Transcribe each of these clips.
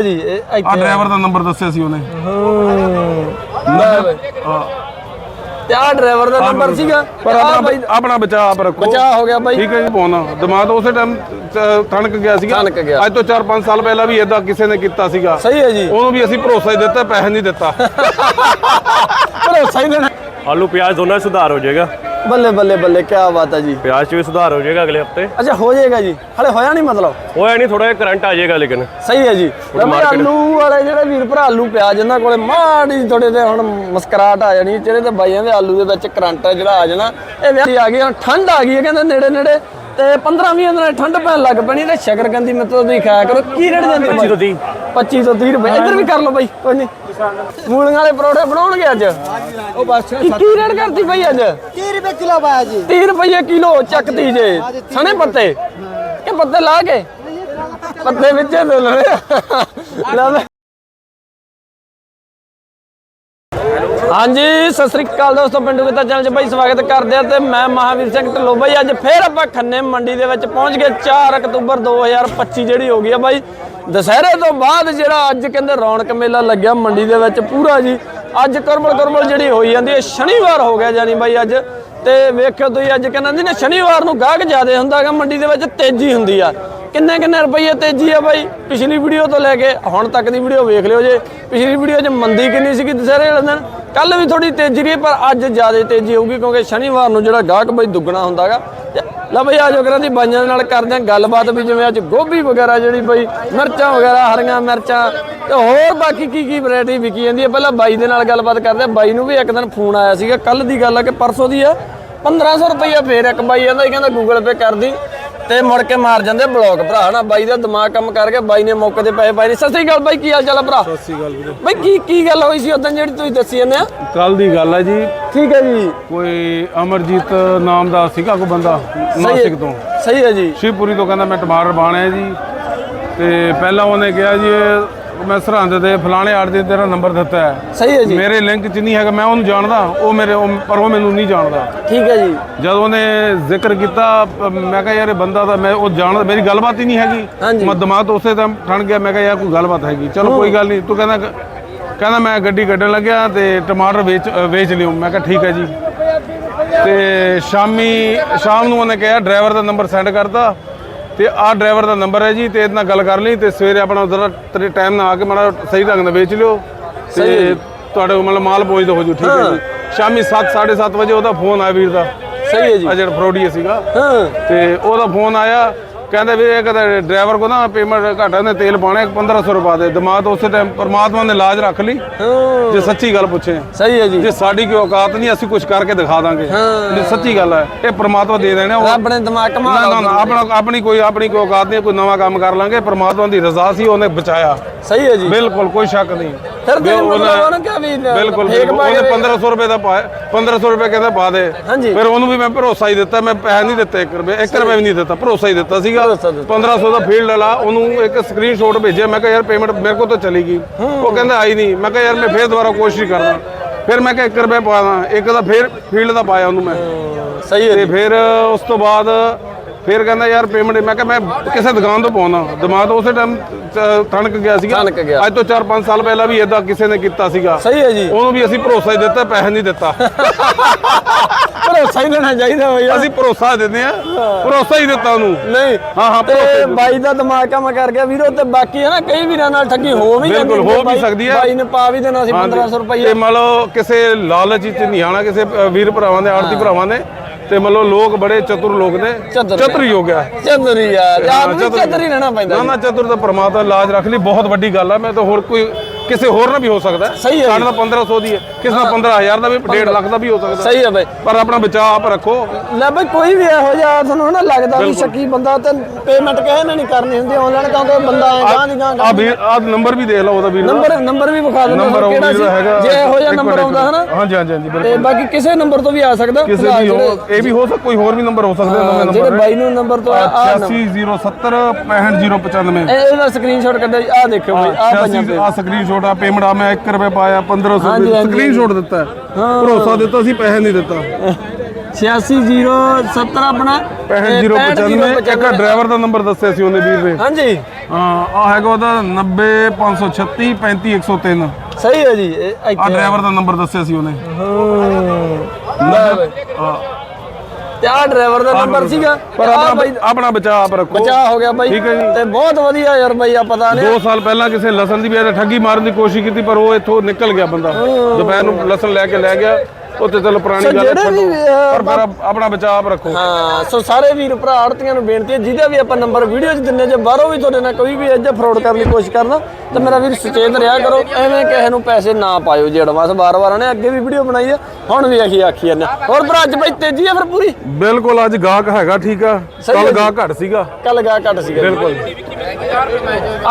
ਹੈ ਜੀ ਇਹ ਆ ਇੱਥੇ ਡਰਾਈਵਰ ਦਾ ਨੰਬਰ ਦੱਸਿਆ ਸੀ ਉਹਨੇ। ਹੂੰ। ਲੈ ਬਈ। ਹਾਂ। ਤੇ ਆ ਡਰਾਈਵਰ ਦਾ ਨੰਬਰ ਸੀਗਾ। ਪਰ ਆਪਣਾ ਬਾਈ ਆਪਣਾ ਬਚਾ ਆਪ ਰੱਖੋ। ਬਚਾ ਹੋ ਗਿਆ ਬਾਈ। ਠੀਕ ਹੈ ਜੀ ਪਾਉਣਾ। ਦਿਮਾਗ ਉਸੇ ਟਾਈਮ ਤਣਕ ਗਿਆ ਸੀਗਾ। ਤਣਕ ਗਿਆ। ਅੱਜ ਤੋਂ 4-5 ਸਾਲ ਪਹਿਲਾਂ ਵੀ ਇਦਾਂ ਕਿਸੇ ਨੇ ਕੀਤਾ ਸੀਗਾ। ਸਹੀ ਹੈ ਜੀ। ਉਹਨੂੰ ਵੀ ਅਸੀਂ ਭਰੋਸਾ ਹੀ ਦਿੱਤਾ ਪੈਸੇ ਨਹੀਂ ਦਿੱਤਾ। ਭਰੋਸਾ ਹੀ ਦੇਣਾ। ਆਲੂ ਪਿਆਜ਼ ਦੋਨਾਂ 'ਚ ਸੁਧਾਰ ਹੋ ਜਾਏਗਾ। ਬੱਲੇ ਬੱਲੇ ਬੱਲੇ ਕੀ ਬਾਤ ਹੈ ਜੀ। ਪਿਆਜ਼ 'ਚ ਵੀ ਸੁਧਾਰ ਹੋ ਜਾਏਗਾ ਅਗਲੇ ਹਫ਼ਤੇ? ਅੱਛਾ ਹੋ ਜਾਏਗਾ ਜੀ। ਹਲੇ ਹੋਇਆ ਨਹੀਂ ਮਤਲਬ? ਹੋਇਆ ਨਹੀਂ ਥੋੜਾ ਜਿਹਾ ਕਰੰਟ ਆ ਜਾਏਗਾ ਲੇਕਿਨ। ਸਹੀ ਹੈ ਜੀ। ਆਲੂ ਵਾਲੇ ਜਿਹੜੇ ਵੀਰ ਭਰਾ ਆਲੂ ਪਿਆਜ਼ ਜਿਨ੍ਹਾਂ ਕੋਲੇ ਮਾੜੀ ਥੋੜੇ ਤੇ ਹੁਣ ਮੁਸਕਰਾਟ ਆ ਜਾਣੀ। ਜਿਹੜੇ ਤੇ ਬਾਈਆਂ ਦੇ ਆਲੂ ਦੇ ਵਿੱਚ ਕਰੰਟ ਜਿਹੜਾ ਆ ਜਾਣਾ ਇਹ ਵਿਆਹ ਆ ਗਈ ਹੁਣ ਠੰਡ ਆ ਗਈ ਹੈ ਕਹਿੰਦੇ ਨੇੜੇ ਨੇੜੇ ਤੇ 15 20 ਦਿਨਾਂ ਠੰਡ ਪੈਣ ਲੱਗ ਪੈਣੀ ਤੇ ਸ਼ਕਰਕੰਦੀ ਮੈਂ ਤੁਸੀਂ ਖਾਇਆ ਕਰੋ। ਕੀ ਰੇਟ ਜਾਂਦੀ 25 ਤੋਂ 30 25 ਤੋਂ 30 ਰੁਪਏ। ਇੱਧਰ ਵੀ ਕਰ ਲਓ ਬਾਈ ਕੋਈ ਨਹੀਂ। ਮੂਲੀਆਂ ਵਾਲੇ ਪਰੌਠੇ ਬਣਾਉਣਗੇ ਅੱਜ? ਉਹ ਬਸ। ਕੀ ਰੇਟ ਕਰਤੀ ਪਈ ਅੱਜ? 30 ਰੁਪਏ ਕਿਲੋ ਬਾਇਆ ਜੀ। 30 ਰੁਪਏ ਕਿਲੋ ਚੱਕਦੀ ਜੇ। ਸਣੇ ਪੱਤੇ? ਕਿ ਪੱਤੇ ਲਾ ਕੇ? ਪੱਤੇ ਵਿੱਚ ਲੈ ਲੈ। ਹਾਂਜੀ, ਸਤਿ ਸ੍ਰੀ ਅਕਾਲ ਦੋਸਤੋ, ਪਿੰਡੂ ਕਿਤਾ ਚੈਨਲ 'ਚ ਬਾਈ ਸਵਾਗਤ ਕਰਦੇ ਆ ਤੇ ਮੈਂ ਮਹਾਵੀਰ ਸਿੰਘ ਢਿੱਲੋਂ ਬਾਈ। ਅੱਜ ਫੇਰ ਆਪਾਂ ਖੰਨੇ ਮੰਡੀ ਦੇ ਵਿੱਚ ਪਹੁੰਚ ਗਏ 4 ਅਕਤੂਬਰ 2025 ਜਿਹੜੀ ਹੋ ਗਈ ਆ ਬਾਈ। ਦੁਸਹਿਰੇ ਤੋਂ ਬਾਅਦ ਜਿਹੜਾ ਅੱਜ ਕਹਿੰਦੇ ਰੌਣਕ ਮੇਲਾ ਲੱਗਿਆ ਮੰਡੀ ਦੇ ਵਿੱਚ ਪੂਰਾ ਜੀ। ਅੱਜ ਕਰਮਲ ਕਰਮਲ ਜਿਹੜੀ ਹੋਈ ਜਾਂਦੀ ਹੈ, ਸ਼ਨੀਵਾਰ ਹੋ ਗਿਆ ਜਾਨੀ ਬਾਈ ਅੱਜ। ਤੇ ਵੇਖਿਓ ਤੁਸੀਂ ਅੱਜ ਕਹਿੰਦੇ ਨੇ ਸ਼ਨੀਵਾਰ ਨੂੰ ਗਾਹਕ ਜ਼ਿਆਦਾ ਹੁੰਦਾ ਹੈਗਾ, ਮੰਡੀ ਦੇ ਵਿੱਚ ਤੇਜ਼ੀ ਹੁੰਦੀ ਆ। ਕਿੰਨੇ ਕਿੰਨੇ ਰੁਪਏ ਤੇਜ਼ੀ ਆ ਬਾਈ? ਪਿਛਲੀ ਵੀਡੀਓ ਤੋਂ ਲੈ ਕੇ ਹੁਣ ਤੱਕ ਦੀ ਵੀਡੀਓ ਵੇਖ ਲਿਓ ਜੇ। ਪਿਛਲੀ ਵੀਡੀਓ 'ਚ ਮੰਦੀ ਕਿੰਨੀ ਸੀਗੀ ਦੁਸਹਿਰੇ ਵਾਲੇ ਦਿਨ? ਕੱਲ ਵੀ ਥੋੜੀ ਤੇਜ਼ੀ ਰਹੀ, ਪਰ ਅੱਜ ਜ਼ਿਆਦਾ ਤੇਜ਼ੀ ਹੋਊਗੀ, ਕਿਉਂਕਿ ਸ਼ਨੀਵਾਰ ਨੂੰ ਜਿਹੜਾ ਗਾਹਕ ਬਾਈ ਦੁੱਗਣਾ ਹੁੰਦਾਗਾ ਤੇ ਲੈ ਬਈ ਆਜੋ ਕਰਾਂ ਦੀ ਬਾਈਆਂ ਦੇ ਨਾਲ ਕਰਦੇ ਆ ਗੱਲਬਾਤ ਵੀ ਜਿਵੇਂ ਅੱਜ ਗੋਭੀ ਵਗੈਰਾ ਜਿਹੜੀ ਬਈ, ਮਿਰਚਾਂ ਵਗੈਰਾ, ਹਰੀਆਂ ਮਿਰਚਾਂ ਤੇ ਹੋਰ ਬਾਕੀ ਕੀ ਕੀ ਵੈਰਾਈਟੀ ਵਿਕੀ ਜਾਂਦੀ ਹੈ ਪਹਿਲਾਂ ਬਾਈ ਦੇ ਨਾਲ ਗੱਲਬਾਤ ਕਰਦੇ ਆ। ਬਾਈ ਨੂੰ ਵੀ ਇੱਕ ਦਿਨ ਫੋਨ ਆਇਆ ਸੀਗਾ। ਕੱਲ ਦੀ ਗੱਲ ਆ ਕਿ ਪਰਸੋਂ ਦੀ ਆ। 1500 ਰੁਪਈਆ ਫੇਰ ਇੱਕ ਬਾਈ ਕਹਿੰਦਾ ਸੀ ਕਹਿੰਦਾ ਗੂਗਲ ਪੇ ਕਰ ਦੀ ਤੇ ਮੁੜ ਕੇ ਮਾਰ ਜਾਂਦੇ ਬਲੌਕ ਭਰਾ ਨਾ ਬਾਈ ਦਾ ਦਿਮਾਗ ਕੰਮ ਕਰਕੇ ਬਾਈ ਨੇ ਮੌਕੇ ਤੇ ਪੈਸੇ ਪਾਏ ਨੇ। ਸਤਿ ਸ੍ਰੀ ਅਕਾਲ ਬਾਈ ਕੀ ਹਾਲ ਚਾਲ ਆ ਭਰਾ? ਸਤਿ ਸ਼੍ਰੀ ਅਕਾਲ ਵੀਰੇ। ਬਾਈ ਕੀ ਕੀ ਗੱਲ ਹੋਈ ਸੀ ਉਦੋਂ ਜਿਹੜੀ ਤੁਸੀਂ ਦੱਸੀ ਜਾਂਦੇ ਆ? ਕੱਲ ਦੀ ਗੱਲ ਹੈ ਜੀ। ਠੀਕ ਹੈ ਜੀ। ਕੋਈ ਅਮਰਜੀਤ ਨਾਮ ਦਾ ਸੀਗਾ ਕੋਈ ਬੰਦਾ ਸਹੀ ਨਾਸਿਕ ਤੋਂ। ਸਹੀ ਹੈ ਜੀ। ਸ਼ਿਵਪੁਰੀ ਤੋਂ ਕਹਿੰਦਾ ਮੈਂ ਟਮਾਟਰ ਬਾਣਾ ਜੀ। ਤੇ ਪਹਿਲਾਂ ਉਹਨੇ ਕਿਹਾ ਜੀ ਇਹ ਮੈਂ ਸਰਹੰਦ ਦੇ ਫਲਾਣੇ ਆੜ ਦੇ ਤੇਰਾ ਨੰਬਰ ਦਿੱਤਾ ਹੈ। ਸਹੀ ਹੈ ਜੀ। ਮੇਰੇ ਲਿੰਕ 'ਚ ਨਹੀਂ ਹੈਗਾ ਮੈਂ ਉਹਨੂੰ ਜਾਣਦਾ ਉਹ ਮੇਰੇ ਉਹ- ਪਰ ਉਹ ਮੈਨੂੰ ਨਹੀਂ ਜਾਣਦਾ। ਠੀਕ ਹੈ ਜੀ। ਜਦ ਉਹਨੇ ਜ਼ਿਕਰ ਕੀਤਾ ਮੈਂ ਕਿਹਾ ਯਾਰ ਇਹ ਬੰਦਾ ਤਾਂ ਮੈਂ ਉਹ ਜਾਣਦਾ ਮੇਰੀ ਗੱਲਬਾਤ ਹੀ ਨਹੀਂ ਹੈਗੀ। ਹਾਂਜੀ। ਮੈਂ ਦਿਮਾਗ ਤੋਂ ਉਸੇ ਟਾਈਮ ਠਣ ਗਿਆ ਮੈਂ ਕਿਹਾ ਯਾਰ ਕੋਈ ਗੱਲਬਾਤ ਹੈਗੀ। ਚਲੋ ਕੋਈ ਗੱਲ ਨਹੀਂ ਤੂੰ ਕਹਿੰਦਾ ਕਹਿੰਦਾ ਮੈਂ ਗੱਡੀ ਕੱਢਣ ਲੱਗਿਆ ਤੇ ਟਮਾਟਰ ਵੇਚ ਅ, ਵੇਚ ਲਿਓ। ਮੈਂ ਕਿਹਾ ਠੀਕ ਹੈ ਜੀ। ਤੇ ਸ਼ਾਮੀ ਸ਼ਾਮ ਨੂੰ ਉਹਨੇ ਕਿਹਾ ਡਰਾਈਵਰ ਦਾ ਨੰਬਰ ਸੈਂਡ ਕਰਤਾ। ਤੇ ਆਹ ਡਰਾਈਵਰ ਦਾ ਨੰਬਰ ਹੈ ਜੀ ਤੇ ਇਹਦੇ ਨਾਲ ਗੱਲ ਕਰ ਲਈ ਤੇ ਸਵੇਰੇ ਆਪਣਾ ਜ਼ਰਾ ਤੇਰੇ ਟਾਈਮ ਨਾਲ ਆ ਕੇ ਮਾੜਾ ਸਹੀ ਢੰਗ ਨਾਲ ਵੇਚ ਲਿਓ ਤੇ ਤੁਹਾਡੇ ਕੋਲ ਮਤਲਬ ਮਾਲ ਪਹੁੰਚਦਾ ਹੋ ਜੂ ਠੀਕ ਹੈ ਜੀ। ਸ਼ਾਮੀ 7 7:30 ਵਜੇ ਉਹਦਾ ਫੋਨ ਆਇਆ ਵੀਰ ਦਾ। ਸਹੀ ਹੈ ਜੀ। ਆ ਜਿਹੜਾ ਫਰੋਡੀਆ ਸੀਗਾ। ਹਾਂ। ਤੇ ਉਹਦਾ ਫੋਨ ਆਇਆ ਕਹਿੰਦਾ ਵੀ ਇਹ ਕਹਿੰਦਾ ਡਰਾਈਵਰ ਕੋ ਨਾ ਪੇਮੈਂਟ ਘਾਟਾ ਨੇ ਤੇਲ ਪਾਣਾ 1500 ਰੁਪਏ ਦੇ। ਦਿਮਾਗ ਉਸੇ ਟਾਈਮ ਪਰਮਾਤਮਾ ਨੇ ਲਾਜ ਰੱਖ ਲਈ। ਜੇ ਸੱਚੀ ਗੱਲ ਪੁੱਛੇ। ਸਹੀ ਹੈ ਜੀ। ਜੇ ਸਾਡੀ ਕੋਈ ਔਕਾਤ ਨਹੀਂ ਅਸੀਂ ਕੁਝ ਕਰਕੇ ਦਿਖਾ ਦਾਂਗੇ। ਜੇ ਸੱਚੀ ਗੱਲ ਹੈ ਇਹ ਪਰਮਾਤਮਾ ਦੇ ਦੇਣਾ ਰੱਬ ਨੇ ਦਿਮਾਗ ਕਮਾ ਨਾ ਨਾ ਆਪਣਾ ਆਪਣੀ ਕੋਈ ਆਪਣੀ ਕੋਈ ਔਕਾਤ ਨਹੀਂ ਕੋਈ ਨਵਾਂ ਕੰਮ ਕਰ ਲਾਂਗੇ। ਪਰਮਾਤਮਾ ਦੀ ਰਜ਼ਾ ਸੀ ਉਹਨੇ ਬਚਾਇਆ। ਸਹੀ ਹੈ ਜੀ। ਬਿਲਕੁਲ ਕੋਈ ਸ਼ੱਕ ਨਹੀਂ। ਉਹਨੇ- ਕਿਹਾ ਵੀ ਬਿਲਕੁਲ ਉਹਨੇ 1500 ਰੁਪਏ ਦਾ ਪਾਇਆ 1500 ਰੁਪਏ ਕਹਿੰਦਾ ਪਾ ਦੇ। ਹਾਂਜੀ। ਫਿਰ ਉਹਨੂੰ ਵੀ ਮੈਂ ਭਰੋਸਾ ਹੀ ਦਿੱਤਾ ਮੈਂ ਪੈਸੇ ਨਹੀਂ ਦਿੱਤੇ 1 ਰੁਪਏ 1 ਰੁਪਏ ਵੀ ਨਹੀਂ ਦਿੱਤਾ ਭਰੋਸਾ ਹੀ ਦਿੱਤਾ ਸੀਗਾ। ਭਰੋਸਾ ਦਿੱਤਾ। 1500 ਦਾ ਫੀਲਡ ਵਾਲਾ ਉਹਨੂੰ ਇੱਕ ਸਕਰੀਨਸ਼ਾਟ ਭੇਜਿਆ ਮੈਂ ਕਿਹਾ ਯਾਰ ਪੇਮੈਂਟ ਮੇਰੇ ਕੋਲ ਤਾਂ ਚਲੀ ਗਈ। ਉਹ ਕਹਿੰਦਾ ਆਈ ਨਹੀਂ ਮੈਂ ਕਿਹਾ ਯਾਰ ਮੈਂ ਫੇਰ ਦੁਬਾਰਾ ਕੋਸ਼ਿਸ਼ ਕਰਦਾ। ਫਿਰ ਮੈਂ ਕਿਹਾ 1 ਰੁਪਏ ਪਾਦਾ ਇੱਕ ਦਾ ਫੇਰ ਫੀਲਡ ਦਾ ਪਾਇਆ ਉਹਨੂੰ ਮੈਂ। ਸਹੀ ਹੈ ਤੇ ਫਿਰ ਉਸ ਤੋਂ ਬਾਅਦ ਫਿਰ ਕਹਿੰਦਾ ਯਾਰ ਪੇਮੈਂਟ ਮੈਂ ਕਿਹਾ ਮੈਂ ਕਿਸੇ ਦੁਕਾਨ ਤੋਂ ਪਾਉਣਾ। ਦਿਮਾਗ ਤੋਂ ਉਸੇ ਟਾਈਮ ਤਣਕ ਗਿਆ ਸੀਗਾ। ਗਿਆ। ਅੱਜ ਤੋਂ 4-5 ਸਾਲ ਪਹਿਲਾਂ ਵੀ ਇਦਾਂ ਕਿਸੇ ਨੇ ਕੀਤਾ ਸੀਗਾ। ਸਹੀ ਹੈ ਜੀ। ਉਹਨੂੰ ਵੀ ਅਸੀਂ ਭਰੋਸਾ ਹੀ ਦਿੱਤਾ ਪੈਸੇ ਨਹੀਂ ਦਿੱਤਾ। ਭਰੋਸਾ ਹੀ ਦੇਣਾ ਚਾਹੀਦਾ ਬਈ ਅਸੀਂ ਭਰੋਸਾ ਦਿੰਦੇ ਆ ਭਰੋਸਾ ਹੀ ਦਿੱਤਾ ਉਹਨੂੰ। ਨਹੀਂ ਹਾਂ ਹਾਂ ਤੇ ਭਰੋਸਾ ਬਾਈ ਦਾ ਦਿਮਾਗ ਕੰਮ ਕਰ ਗਿਆ ਵੀਰੋ ਤੇ ਬਾਕੀ ਹੈ ਨਾ ਕਈ ਵੀਰਾਂ ਨਾਲ ਠੱਗੀ ਹੋ ਵੀ ਜਾਂਦੀ ਬਿਲਕੁਲ, ਹੋ ਵੀ ਬਾਈ- ਸਕਦੀ ਹੈ। ਬਾਈ ਨੇ ਪਾ ਵੀ ਦੇਣਾ ਸੀ ਹਾਂਜੀ। 1500 ਰੁਪਏ ਤੇ ਮੰਨ ਲਓ ਕਿਸੇ ਲਾਲਚ ਚ ਨਹੀਂ ਆਣਾ ਕਿਸੇ ਅ, ਵੀਰ ਭਰਾਵਾਂ ਦੇ ਆੜਤੀ ਭਰਾਵਾਂ ਦੇ। ਤੇ ਮੰਨ ਲਓ ਲੋਕ ਬੜੇ ਚਤੁਰ ਲੋਕ ਨੇ। ਚਤੁਰ। ਚਤੁਰ ਹੋ ਗਿਆ। ਚੰਦਰੀ ਯਾਰ ਵੀ ਚਤੁਰ- ਰਹਿਣਾ ਪੈਂਦਾ ਨਾ ਨਾ ਚਤੁਰ ਦਾ ਪ੍ਰਮਾਤਮਾ ਲਾਜ ਰੱਖ ਲਈ। ਬਹੁਤ ਵੱਡੀ ਗੱਲ ਆ। ਮੈਂ ਤਾਂ ਹੋਰ ਕੋਈ ਕਿਸੇ ਹੋਰ ਨਾਲ ਵੀ ਹੋ ਸਕਦਾ ਹੈ। ਸਹੀ ਹੈ ਸਾਡੇ ਨਾਲ 1500 ਦੀ ਹੈ। ਕਿਸੇ ਨਾਲ 15000 ਦਾ ਵੀ 1.5 ਲੱਖ ਦਾ ਵੀ ਹੋ ਸਕਦਾ ਸਹੀ ਹੈ ਬਾਈ। ਪਰ ਆਪਣਾ ਬਚਾਅ ਆਪ ਰੱਖੋ। ਲੈ ਬਈ ਕੋਈ ਵੀ ਇਹੋ ਜਿਹਾ ਤੁਹਾਨੂੰ ਨਾ ਲੱਗਦਾ ਵੀ ਸ਼ੱਕੀ ਬੰਦਾ ਤੇ ਪੇਮੈਂਟ ਕਿਸੇ ਨੇ ਨਹੀਂ ਕਰਨੀ ਹੁੰਦੀ ਆਨਲਾਈਨ ਕਿਉਂਕਿ ਬੰਦਾ ਗਾਂ ਦੀ ਗਾਂ ਆ ਵੀਰ ਆ ਨੰਬਰ ਵੀ ਦੇਖ ਲਓ ਉਹਦਾ ਵੀਰ। ਦਾ ਨੰਬਰ ਨੰਬਰ ਵੀ ਵਿਖਾ ਦਿੰਦੇ ਹੋ ਕਿਹੜਾ ਦਾ ਸੀ। ਹੈਗਾ ਜੇ ਇਹੋ ਜਿਹਾ ਨੰਬਰ ਆਉਂਦਾ ਹਨਾ। ਹਾਂਜੀ ਹਾਂਜੀ ਹਾਂਜੀ ਤੇ ਬਿਲਕੁਲ। ਬਾਕੀ ਕਿਸੇ ਨੰਬਰ ਤੋਂ ਵੀ ਆ ਸਕਦਾ। ਕਿਸੇ ਵੀ ਹੋ ਇਹ ਵੀ ਹੋ ਸਕਦਾ ਕੋਈ ਹੋਰ ਵੀ ਨੰਬਰ ਹੋ ਸਕਦੇ ਹਾਂ, ਨਵੇਂ ਜਿਹੜੇ ਬਾਈ ਨੂੰ ਨੰਬਰ ਤੋਂ ਆ ਆ 86070 65095 ਇਹ- ਇਹਦਾ ਸਕਰੀਨਸ਼ਾਟ ਕੱਢਿਆ ਆ ਦੇਖਿਓ ਬਾਈ ਆ ਪੰਜਾਂ ਤੇ ਆ ਸਕਰੀਨਸ਼ਾਟ ਆ ਪੇਮੈਂਟ ਆ ਮੈਂ 1 ਰੁਪਏ ਪਾਇਆ 1500 ਹਾਂਜੀ, ਹਾਂਜੀ। ਸਕਰੀਨਸ਼ਾਟ ਦਿੱਤਾ ਹੈ। ਭਰੋਸਾ ਦਿੱਤਾ ਸੀ ਪੈਸੇ ਨਹੀਂ ਦਿੱਤਾ। 86070 ਆਪਣਾ 65095 ਇੱਕ ਡਰਾਈਵਰ ਦਾ ਨੰਬਰ ਦੱਸਿਆ ਸੀ ਉਹਨੇ ਵੀਰ ਨੇ ਹਾਂਜੀ। ਹਾਂ ਆ ਹੈਗਾ ਉਹਦਾ 90536 35103 ਸਹੀ ਹੈ ਜੀ ਇਹ ਆ ਇੱਥੇ ਡਰਾਈਵਰ ਦਾ ਨੰਬਰ ਦੱਸਿਆ ਸੀ ਉਹਨੇ। ਹੂੰ। ਹਾਂ। ਤੇ ਆ ਡਰਾਈਵਰ ਦਾ ਨੰਬਰ ਸੀਗਾ। ਪਰ ਆਹ ਆਪਣਾ ਬਾਈ ਆਪਣਾ ਬਚਾ ਆਪ ਰੱਖੋ। ਬਚਾ ਹੋ ਗਿਆ ਬਾਈ। ਠੀਕ ਹੈ ਜੀ। ਤੇ ਬਹੁਤ ਵਧੀਆ ਯਾਰ ਬਾਈ ਆ ਪਤਾ ਨਹੀਂ। ਦੋ ਸਾਲ ਪਹਿਲਾਂ ਕਿਸੇ ਲਸਣ ਦੀ ਵੀ ਠੱਗੀ ਮਾਰਨ ਦੀ ਕੋਸ਼ਿਸ਼ ਕੀਤੀ ਪਰ ਉਹ ਇੱਥੋਂ ਨਿਕਲ ਗਿਆ ਬੰਦਾ। ਦੁਪਹਿਰ ਨੂੰ ਲਸਣ ਲੈ ਕੇ ਲੈ ਗਿਆ। ਉੱਥੇ ਚਲੋ ਪੁਰਾਣੀ ਸੋ ਗੱਲ ਹੈ, ਜਿਹੜੇ ਵੀ, ਛੱਡੋ। ਅਹ, ਪਰ ਪਰ ਆਪਣਾ ਬਚਾ ਆਪ ਰੱਖੋ ਹਾਂ ਸੋ ਸਾਰੇ ਵੀਰ ਭਰਾ ਆੜਤੀਆਂ ਨੂੰ ਬੇਨਤੀ ਹੈ ਜਿਹਦਾ ਵੀ ਆਪਾਂ ਨੰਬਰ ਵੀਡੀਓ 'ਚ ਦਿੰਨੇ ਜੇ ਬਾਹਰੋਂ ਵੀ ਤੁਹਾਡੇ ਨਾਲ ਕੋਈ ਵੀ ਇੱਥੇ ਫਰਾਡ ਕਰਨ ਦੀ ਕੋਸ਼ਿਸ਼ ਕਰਨਾ ਤੇ ਮੇਰਾ ਵੀਰ ਸੁਚੇਤ ਰਿਹਾ ਕਰੋ ਐਵੇਂ ਕਿਸੇ ਨੂੰ ਪੈਸੇ ਨਾ ਪਾਇਓ ਜੇ ਐਡਵਾਂਸ ਬਾਰ-ਬਾਰ ਨੇ ਅੱਗੇ ਵੀ ਵੀਡੀਓ ਬਣਾਈ ਹੈ ਹੁਣ ਵੀ ਅਸੀਂ ਆਖੀ ਜਾਂਦੇ ਹਾਂ। ਹੋਰ ਭਰਾ ਅੱਜ ਬਈ ਤੇਜ਼ੀ ਆ ਫਿਰ ਪੂਰੀ ਬਿਲਕੁਲ ਅੱਜ ਗਾਹਕ ਹੈਗਾ ਠੀਕ ਆ ਸਹੀ ਹੈ ਕੱਲ ਜੀ। ਗਾਹਕ ਘੱਟ ਸੀਗਾ ਕੱਲ ਗਾ ਘੱਟ ਸੀਗਾ ਬਿਲਕੁਲ